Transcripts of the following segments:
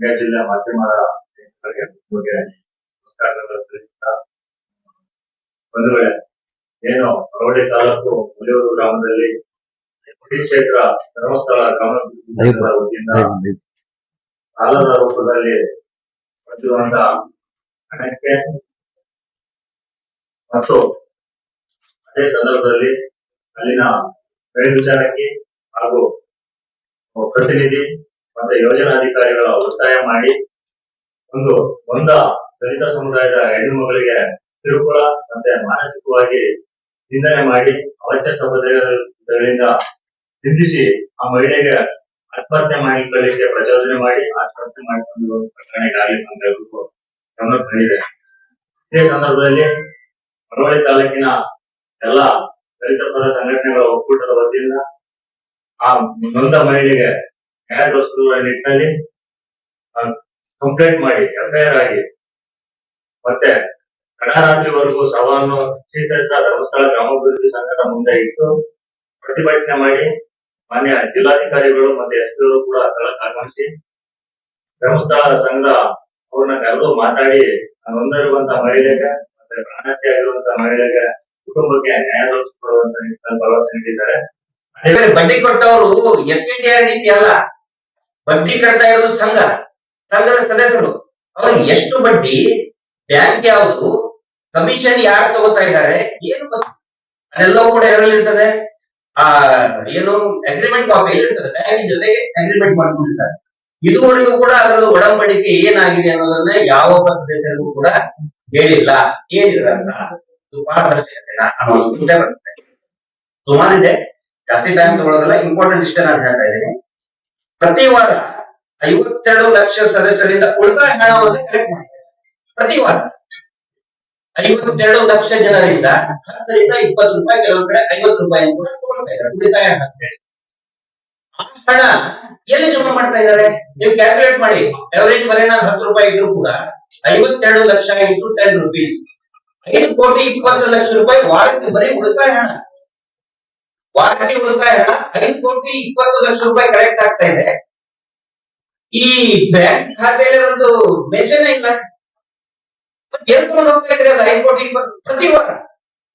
ಮಂಡ್ಯ ಜಿಲ್ಲೆ ಬಂಧುಗಳೇ ಏನು ಹೊರವಳ್ಳಿ ತಾಲೂಕು ಮುಲಿಯೂರು ಗ್ರಾಮದಲ್ಲಿ ಶ್ರೀ ಕ್ಷೇತ್ರ ಧರ್ಮಸ್ಥಳ ಗ್ರಾಮ ವತಿಯಿಂದ ಸಾಲದ ರೂಪದಲ್ಲಿ ಬಂದಿರುವಂತ ಹಣಕ್ಕೆ ಮತ್ತು ಅದೇ ಸಂದರ್ಭದಲ್ಲಿ ಅಲ್ಲಿನ ಮೇಲ್ವಿಚಾರಕಿ ಹಾಗೂ ಪ್ರತಿನಿಧಿ ಮತ್ತೆ ಯೋಜನಾಧಿಕಾರಿಗಳ ಒತ್ತಾಯ ಮಾಡಿ ಒಂದು ಒಂದ ದಲಿತ ಸಮುದಾಯದ ಹೆಣ್ಣು ಮಗಳಿಗೆ ತಿರುಕುಳ ಮತ್ತೆ ಮಾನಸಿಕವಾಗಿ ನಿಂದನೆ ಮಾಡಿ ಅವಚಸ್ತ ಪದಗಳಿಂದ ನಿಂದಿಸಿ ಆ ಮಹಿಳೆಗೆ ಆತ್ಮಹತ್ಯೆ ಮಾಡಿಕೊಳ್ಳಿಕ್ಕೆ ಪ್ರಚೋದನೆ ಮಾಡಿ ಆತ್ಮಹತ್ಯೆ ಮಾಡಿಕೊಂಡು ಪ್ರಕರಣ ಈಗಾಗಲೇ ಹೇಳ್ಬಿಟ್ಟು ಗಮನಕ್ಕೆ ಬಂದಿದೆ. ಇದೇ ಸಂದರ್ಭದಲ್ಲಿ ಮಳವಳ್ಳಿ ತಾಲೂಕಿನ ಎಲ್ಲ ದಲಿತ ಪರ ಸಂಘಟನೆಗಳ ಒಕ್ಕೂಟದ ವತಿಯಿಂದ ಆ ನೊಂದ ಮಹಿಳೆಗೆ ನ್ಯಾಯ ವಸ್ತುಗಳ ನಿಟ್ಟಿನಲ್ಲಿ ಕಂಪ್ಲೇಂಟ್ ಮಾಡಿ ಎಫ್ಐಆರ್ ಆಗಿ. ಮತ್ತೆ ಕಡರಾತ್ರಿವರೆಗೂ ಸವಾಲನ್ನು ಶ್ರೀಕೃಷ್ಣ ಧರ್ಮಸ್ಥಳ ಗ್ರಾಮಾಭಿವೃದ್ಧಿ ಸಂಘದ ಮುಂದೆ ಇಟ್ಟು, ಪ್ರತಿಭಟನೆ ಮಾಡಿ, ಮಾನ್ಯ ಜಿಲ್ಲಾಧಿಕಾರಿಗಳು ಮತ್ತೆ ಎಸ್ಪಿಗಳು ಕೂಡ ಸ್ಥಳಕ್ಕೆ ಆಗಮಿಸಿ ಧರ್ಮಸ್ಥಳ ಸಂಘ ಅವ್ರನ್ನ ಕರೆದು ಮಾತಾಡಿ ನೊಂದಿರುವಂತಹ ನೊಂದಿರುವಂತ ಮಹಿಳೆಗೆ, ಮತ್ತೆ ಪ್ರಾಣಹತ್ಯೆ ಆಗಿರುವಂತಹ ಮಹಿಳೆಗೆ ಕುಟುಂಬಕ್ಕೆ ನ್ಯಾಯ ಕೊಡುವಂತ ನಿಟ್ಟಿನಲ್ಲಿ ಭರವಸೆ ನೀಡಿದ್ದಾರೆ. ಬಡ್ಡಿ ಕೊಟ್ಟವರು ಎಸ್ ಟಿ ಟಿ ರೀತಿ ಅಲ್ಲ ಬಡ್ಡಿ ಕಟ್ತಾ ಇರೋದು ಸಂಘ. ಸಂಘದ ಸದಸ್ಯರು. ಅವ್ರಿಗೆ ಎಷ್ಟು ಬಡ್ಡಿ? ಬ್ಯಾಂಕ್ ಯಾವುದು? ಕಮಿಷನ್ ಯಾರು ತಗೋತಾ ಇದ್ದಾರೆ? ಏನು ಗೊತ್ತು? ಅದೆಲ್ಲವೂ ಕೂಡ ಇದರಲ್ಲಿರ್ತದೆ ಆ, ಏನು ಅಗ್ರಿಮೆಂಟ್ ಕಾಪಿ ಇರ್ತದೆ ಬ್ಯಾಂಕ್ ಜೊತೆಗೆ ಅಗ್ರಿಮೆಂಟ್ ಮಾಡ್ಕೊಂಡಿರ್ತಾರೆ ಇದುವರೆಗೂ ಕೂಡ ಅದರ ಒಡಂಬಡಿಕೆ ಏನಾಗಿದೆ ಅನ್ನೋದನ್ನ ಯಾವ ಸದಸ್ಯರಿಗೂ ಕೂಡ ಹೇಳಿಲ್ಲ. ಏನಿದೆ ಅಂತ ಇದು ಪಾರದರ್ಶಕತೆ ಅನ್ನೋದು ಸುಮಾರಿದೆ. ಜಾಸ್ತಿ ಟೈಮ್ ತಗೊಳ್ಳೋದಲ್ಲ ಇಂಪಾರ್ಟೆಂಟ್ ಇಷ್ಟೇ ನಾನು ಹೇಳ್ತಾ ಇದ್ದೀನಿ. ಪ್ರತಿ ವಾರ ಐವತ್ತೆರಡು ಲಕ್ಷ ಸದಸ್ಯರಿಂದ ಉಳಿತಾಯ ಹಣವನ್ನು ಕಲೆಕ್ಟ್ ಮಾಡಿದ್ದಾರೆ. ಪ್ರತಿ ವಾರ ಐವತ್ತೆರಡು ಲಕ್ಷ ಜನರಿಂದ ಹತ್ತರಿಂದ ಇಪ್ಪತ್ತು ರೂಪಾಯಿ, ಕೆಲವು ಕಡೆ ಐವತ್ತು ರೂಪಾಯಿ ಕೂಡ ತಗೊಳ್ತಾ ಇದ್ದಾರೆ. ಉಳಿತಾಯ ಹಣ ಅಂತೇಳಿ ಆ ಹಣ ಎಲ್ಲಿ ಜಮಾ ಮಾಡ್ತಾ ಇದ್ದಾರೆ? ನೀವು ಕ್ಯಾಲ್ಕುಲೇಟ್ ಮಾಡಿ. ಎವರೇಜ್ ಬರೀ ನಾನು ಹತ್ತು ರೂಪಾಯಿ ಇದ್ರು ಕೂಡ ಐವತ್ತೆರಡು ಲಕ್ಷ ಇಂಟು ಟೆನ್ ರುಪೀಸ್ ಐದು ಕೋಟಿ ಇಪ್ಪತ್ತು ಲಕ್ಷ ರೂಪಾಯಿ ವಾರಕ್ಕೆ ಬರೀ ಉಳಿತಾಯ ಹಣ. ವಾರಕ್ಕೆ ಉಳಿತಾಯ ಐದು ಕೋಟಿ ಇಪ್ಪತ್ತು ಲಕ್ಷ ರೂಪಾಯಿ ಕಲೆಕ್ಟ್ ಆಗ್ತಾ ಇದೆ. ಈ ಬ್ಯಾಂಕ್ ಖಾತೆಯಲ್ಲಿ ಒಂದು ಮೆನ್ಷನ್ ಇಲ್ಲ. ಎಲ್ಕೊಂಡು ಹೋಗ್ತಾ ಇದ್ರೆ ಅದು ಐದು ಕೋಟಿ ಇಪ್ಪತ್ತು ಪ್ರತಿ ವಾರ.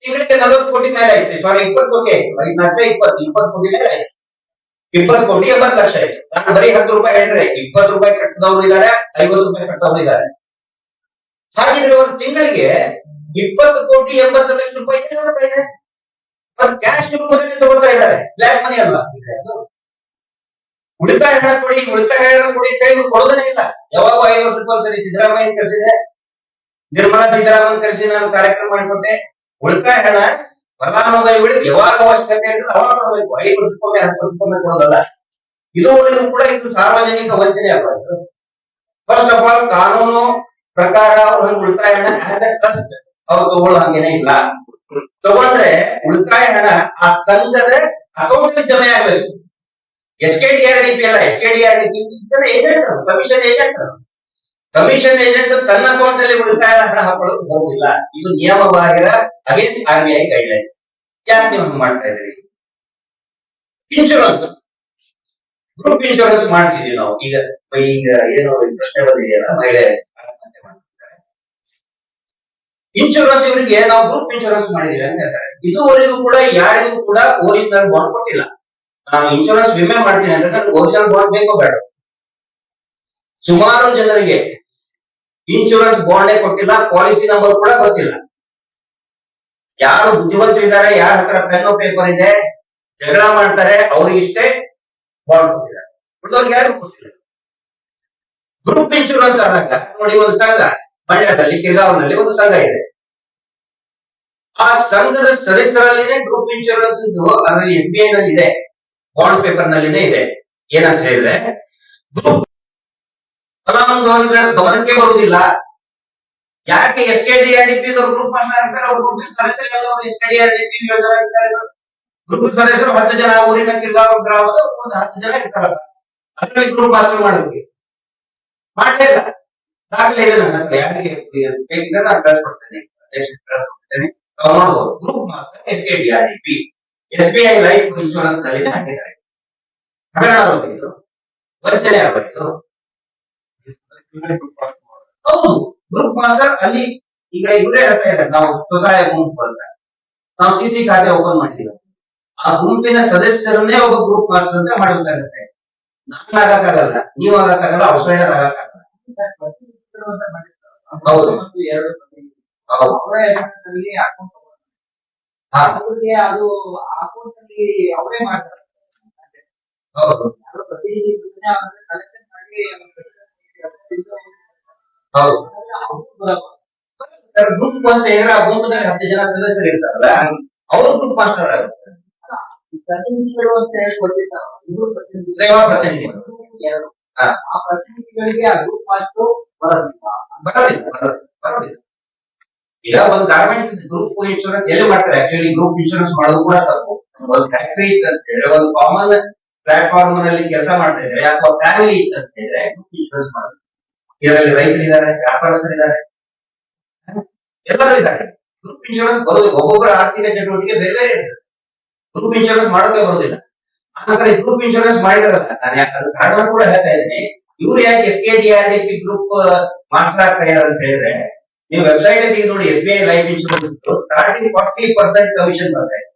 ತಿಂಗಳಿಗೆ ನಲವತ್ತು ಕೋಟಿ ಮೇಲೆ ಆಯ್ತು. ಸಾರಿ ಇಪ್ಪತ್ತು ಕೋಟಿ ಆಯ್ತು. ಐದು ಇಪ್ಪತ್ತು ಇಪ್ಪತ್ತು ಕೋಟಿ ಮೇಲೆ ಆಯ್ತು. ಇಪ್ಪತ್ತು ಕೋಟಿ ಎಂಬತ್ತು ಲಕ್ಷ ಆಯ್ತು. ನಾನು ಬರೀ ಹತ್ತು ರೂಪಾಯಿ ಹೇಳಿದ್ರೆ ಇಪ್ಪತ್ತು ರೂಪಾಯಿ ಕಟ್ಟದವರು ಇದ್ದಾರೆ, ಐವತ್ತು ರೂಪಾಯಿ ಕಟ್ಟದವರು ಇದ್ದಾರೆ. ಹಾಗಿದ್ರೆ ಒಂದು ತಿಂಗಳಿಗೆ ಇಪ್ಪತ್ತು ಕೋಟಿ ಎಂಬತ್ತು ಲಕ್ಷ ರೂಪಾಯಿ ಏನು ಮಾಡ್ತಾ ಇದೆ? ಕ್ಯಾಶ್ ರೂಪದಲ್ಲಿ ತಗೊಳ್ತಾ ಇದ್ದಾರೆ. ಬ್ಲಾಕ್ ಮನಿ ಅಲ್ಲ ಉಳಿತಾಯ ಹಣ ಕೊಡಿ, ಉಳಿತಾಯ ಹಣ ಕೊಡಿ ಅಂತ ಇಲ್ಲ. ಯಾವಾಗ ಐದು ವರ್ಷ ಒಂದ್ಸರಿ ಸಿದ್ದರಾಮಯ್ಯ ಕರೆಸಿದೆ. ನಿರ್ಮಲಾ ಸೀತಾರಾಮನ್ ಕರೆಸಿ ನಾನು ಕಾರ್ಯಕ್ರಮ ಮಾಡಿಕೊಟ್ಟೆ. ಉಳಿತಾಯ ಹಣ ಬಿಡಿ, ಯಾವಾಗ ಅವಶ್ಯಕತೆ ಇರ್ತದೆ ಅವಾಗ ಕೊಡಬೇಕು. ಐದು ವರ್ಷಕ್ಕೊಮ್ಮೆ ಹತ್ತು ವರ್ಷಕ್ಕೊಮ್ಮೆ ಕೊಡೋದಲ್ಲ. ಇದುವರೆಗೂ ಕೂಡ ಇದು ಸಾರ್ವಜನಿಕ ವಂಚನೆ ಆಗಬಾರ್ದು ಫಸ್ಟ್ ಆಫ್ ಆಲ್ ಕಾನೂನು ಪ್ರಕಾರ ಅವ್ರ ಉಳಿತಾಯ ಹಣ ಟ್ರಸ್ಟ್ ಅವ್ರು ತಗೊಳ್ಳೋ ಹಂಗೇನೆ ಇಲ್ಲ. ತಗೊಂಡ್ರೆ ಉಳಿತಾಯ ಹಣ ಆ ಸಂಘದ ಅಕೌಂಟ್ ಜಮೆ ಆಗ್ಬೇಕು. S K D R D P ಅಲ್ಲ S K D R D P agent commission agent commission agent ತನ್ನ ಅಕೌಂಟ್ ಅಲ್ಲಿ ಉಳಿತಾಯ ಹಣ ಹಾಕೊಳ್ಳೋದು ಬರುವುದಿಲ್ಲ. ಇದು ನಿಯಮವಾಗಿರ against R B I guidelines ಯಾಕೆ ನೀವು ಮಾಡ್ತಾ ಇದ್ದೀರಿ? ಇನ್ಶೂರೆನ್ಸ್ ಗ್ರೂಪ್ ಇನ್ಶೂರೆನ್ಸ್ ಮಾಡ್ತಿದೀವಿ ನಾವು. ಈಗ ಈಗ ಏನೋ ಪ್ರಶ್ನೆ ಬಂದಿದೆಯಲ್ಲ, ಮಹಿಳೆ ಇನ್ಶೂರೆನ್ಸ್ ಇವರಿಗೆ ನಾವು ಗ್ರೂಪ್ ಇನ್ಶೂರೆನ್ಸ್ ಮಾಡಿದೀವಿ ಅಂತ ಹೇಳ್ತಾರೆ. ಇದುವರೆಗೂ ಕೂಡ ಯಾರಿಗೂ ಕೂಡ ಓರಿಜಿನಲ್ ಬಾಂಡ್ ಕೊಟ್ಟಿಲ್ಲ. ನಾನು ಇನ್ಶೂರೆನ್ಸ್ ವಿಮೆ ಮಾಡ್ತೀನಿ ಅಂತ ನನಗೆ ಒರಿಜಿನಲ್ ಬಾಂಡ್ ಬೇಕೋ ಬೇಡ ಸುಮಾರು ಜನರಿಗೆ ಇನ್ಶೂರೆನ್ಸ್ ಬಾಂಡೇ ಕೊಟ್ಟಿಲ್ಲ ಪಾಲಿಸಿ ನಂಬರ್ ಕೂಡ ಗೊತ್ತಿಲ್ಲ ಯಾರು ಬುದ್ಧಿವಂತರಿದ್ದಾರೆ ಯಾರ ಹತ್ರ ಪೆನ್ ಪೇಪರ್ ಇದೆ, ಜಗಳ ಮಾಡ್ತಾರೆ, ಅವ್ರಿಗೆ ಇಷ್ಟೇ ಬಾಂಡ್ ಕೊಟ್ಟಿದ್ದಾರೆ. ಯಾರು ಗೊತ್ತಿಲ್ಲ. ಗ್ರೂಪ್ ಇನ್ಶೂರೆನ್ಸ್ ಆದಾಗ ನೋಡಿ ಒಂದು ಸಂಘ ಮಂಡ್ಯದಲ್ಲಿ ಕಿರ್ಗಾವ್ನಲ್ಲಿ ಒಂದು ಸಂಘ ಇದೆ. ಆ ಸಂಘದ ಸದಸ್ಯರಲ್ಲಿನೇ ಗ್ರೂಪ್ ಇನ್ಶೂರೆನ್ಸ್ ಅದರಲ್ಲಿ ಎಸ್ ಬಿ ಐ ನಲ್ಲಿ ಇದೆ ಬಾಂಡ್ ಪೇಪರ್ ನಲ್ಲಿನೇ ಇದೆ. ಏನಂತ ಹೇಳಿದ್ರೆ ಗ್ರೂಪ್ ಫಲಾನುಭವಿಗಳ ಗಮನಕ್ಕೆ ಬರುವುದಿಲ್ಲ. ಯಾಕೆ S K D R D P group ಅವ್ರ ಗ್ರೂಪ್ ಸದಸ್ಯರು S K D R P group ಹತ್ತು ಜನ ಊರಿನ ಕಿರ್ಗಾವ್ ಗ್ರಾಮದ ಒಂದು ಹತ್ತು ಜನ ಇರ್ತಾರಲ್ಲ. ಅದರಲ್ಲಿ ಗ್ರೂಪ್ ಮಾಡಬೇಕು ಮಾಡಲೇ ಇದೆ ನನ್ನ ಹತ್ರ. ಯಾರಿಗೆ ಬೇಕಿದ್ರೆ ಕಳ್ಸ್ಕೊಡ್ತೇನೆ ಕಳ್ಸ್ಕೊಡ್ತೇನೆ ಗ್ರೂಪ್ ಮಾತ್ರ S K B R D P S B I life ಇನ್ಶೂರೆನ್ಸ್ನಲ್ಲಿ ಹಾಕಿದ್ದಾರೆ ಹಗರಣ ಆಗಬೇಕು ವಂಚನೆ ಆಗಬೇಕು ಹೌದು. ಗ್ರೂಪ್ ಮಾಸ್ಟರ್ ಅಲ್ಲಿ ಈಗ ಇವರೇ ಹೇಳ್ತಾ ಇದ್ದಾರೆ. ನಾವು ಸ್ವಸಹಾಯ ಗುಂಪು ಅಂತ. ನಾವು ಸಿ ಸಿ ಖಾತೆ ಓಪನ್ ಮಾಡಿದ್ದೀವಿ. ಆ ಗುಂಪಿನ ಸದಸ್ಯರನ್ನೇ ಒಬ್ಬ ಗ್ರೂಪ್ ಮಾಸ್ಟರ್ ಅಂತ ಮಾಡಬೇಕಾಗುತ್ತೆ ನಾನು ಆಗಕ್ಕಾಗಲ್ಲ. ನೀವು ಆಗಕ್ಕಾಗಲ್ಲ. ಔಟ್ಸೈಡರ್ ಆಗಕ್ಕಾಗಲ್ಲ. ಹೌದು. ಮತ್ತು ಎರಡು ಹೌದು. ಅವರ ಹೆಸರಿನಲ್ಲಿ ಅಕೌಂಟ್ ಹಾ, ಅವ್ರಿಗೆ ಅದು ಅಕೌಂಟ್ ಅಲ್ಲಿ ಅವರೇ ಮಾಡ್ತಾರೆ. ಹೌದು. ದುಡ್ಡನ್ನ ಅವ್ರಿಗೆ ಕಲೆಕ್ಷನ್ ಮಾಡಿ ಹೌದು. ಸರ್ ಗ್ರೂಪ್ ಅಂತ ಹೇಳಿದ್ರೆ ಆ ಗುಂಪಿನಲ್ಲಿ ಹತ್ತು ಜನ ಸದಸ್ಯರು ಇರ್ತಾರಲ್ಲ ಅವರು ಗ್ರೂಪ್ ಮಾಸ್ಟರ್ ಆಗುತ್ತೆ. ಪ್ರತಿನಿಧಿಗಳು ಅಂತ ಹೇಳಿ ಕೊಟ್ಟಿರ್ತಾರೆ ಇವರು ಪ್ರತಿನಿಧಿಗಳು. ಪ್ರತಿನಿಧಿಗಳು. ಎರಡು. ಹಾ. ಆ ಪ್ರತಿನಿಧಿಗಳಿಗೆ ಆ ಗ್ರೂಪ್ ಮಾಸ್ಟರ್ ಬರೋದಿಲ್ಲ ಬರೋದಿಲ್ಲ ಬರೋದಿಲ್ಲ ಬರೋದಿಲ್ಲ ಒಂದು ಗಾರ್ಮೆಂಟ್ ಗ್ರೂಪ್ ಇನ್ಶೂರೆನ್ಸ್ ಎಲ್ಲಿ ಮಾಡ್ತಾರೆ? ಆಕ್ಚುಲಿ ಗ್ರೂಪ್ ಇನ್ಶೂರೆನ್ಸ್ ಮಾಡೋದು ಕೂಡ ತಪ್ಪು. ಒಂದು ಫ್ಯಾಕ್ಟ್ರಿ ಇತ್ತು ಅಂತ ಹೇಳಿದ್ರೆ, ಒಂದು ಕಾಮನ್ ಪ್ಲಾಟ್ಫಾರ್ಮ್ನಲ್ಲಿ ಕೆಲಸ ಮಾಡ್ತಾ ಇದ್ರೆ ಅಥವಾ ಫ್ಯಾಮಿಲಿ ಇತ್ತು ಅಂತ ಹೇಳಿದ್ರೆ ಗ್ರೂಪ್ ಇನ್ಶೂರೆನ್ಸ್ ಮಾಡೋದು. ಇದರಲ್ಲಿ ರೈತರಿದ್ದಾರೆ, ವ್ಯಾಪಾರಸ್ಥರಿದ್ದಾರೆ. ಎಲ್ಲರೂ ಇದ್ದಾರೆ. ಗ್ರೂಪ್ ಇನ್ಶೂರೆನ್ಸ್ ಬರೋದು, ಒಬ್ಬೊಬ್ಬರ ಆರ್ಥಿಕ ಚಟುವಟಿಕೆ ಬೇರೆ ಬೇರೆ ಇರ್ತದೆ. ಗ್ರೂಪ್ ಇನ್ಶೂರೆನ್ಸ್ ಮಾಡೋದೇ ಬರೋದಿಲ್ಲ. ಈ ಗ್ರೂಪ್ ಇನ್ಶೂರೆನ್ಸ್ ಮಾಡಿದಾರಲ್ಲ, ನಾನು ಯಾಕಂದ್ರೆ ಕಾರಣ ಕೂಡ ಹೇಳ್ತಾ ಇದ್ದೀನಿ. ಇವ್ರು ಯಾಕೆ S K D R D P group master ಆಗ್ತಾ ಇದ್ದಾರೆ ಅಂತ ಹೇಳಿದ್ರೆ ನೀವು ವೆಬ್ಸೈಟ್ ಅಲ್ಲಿ ನೋಡಿ S B I life insurance starting forty percent commission ಬರ್ತಾ ಇದೆ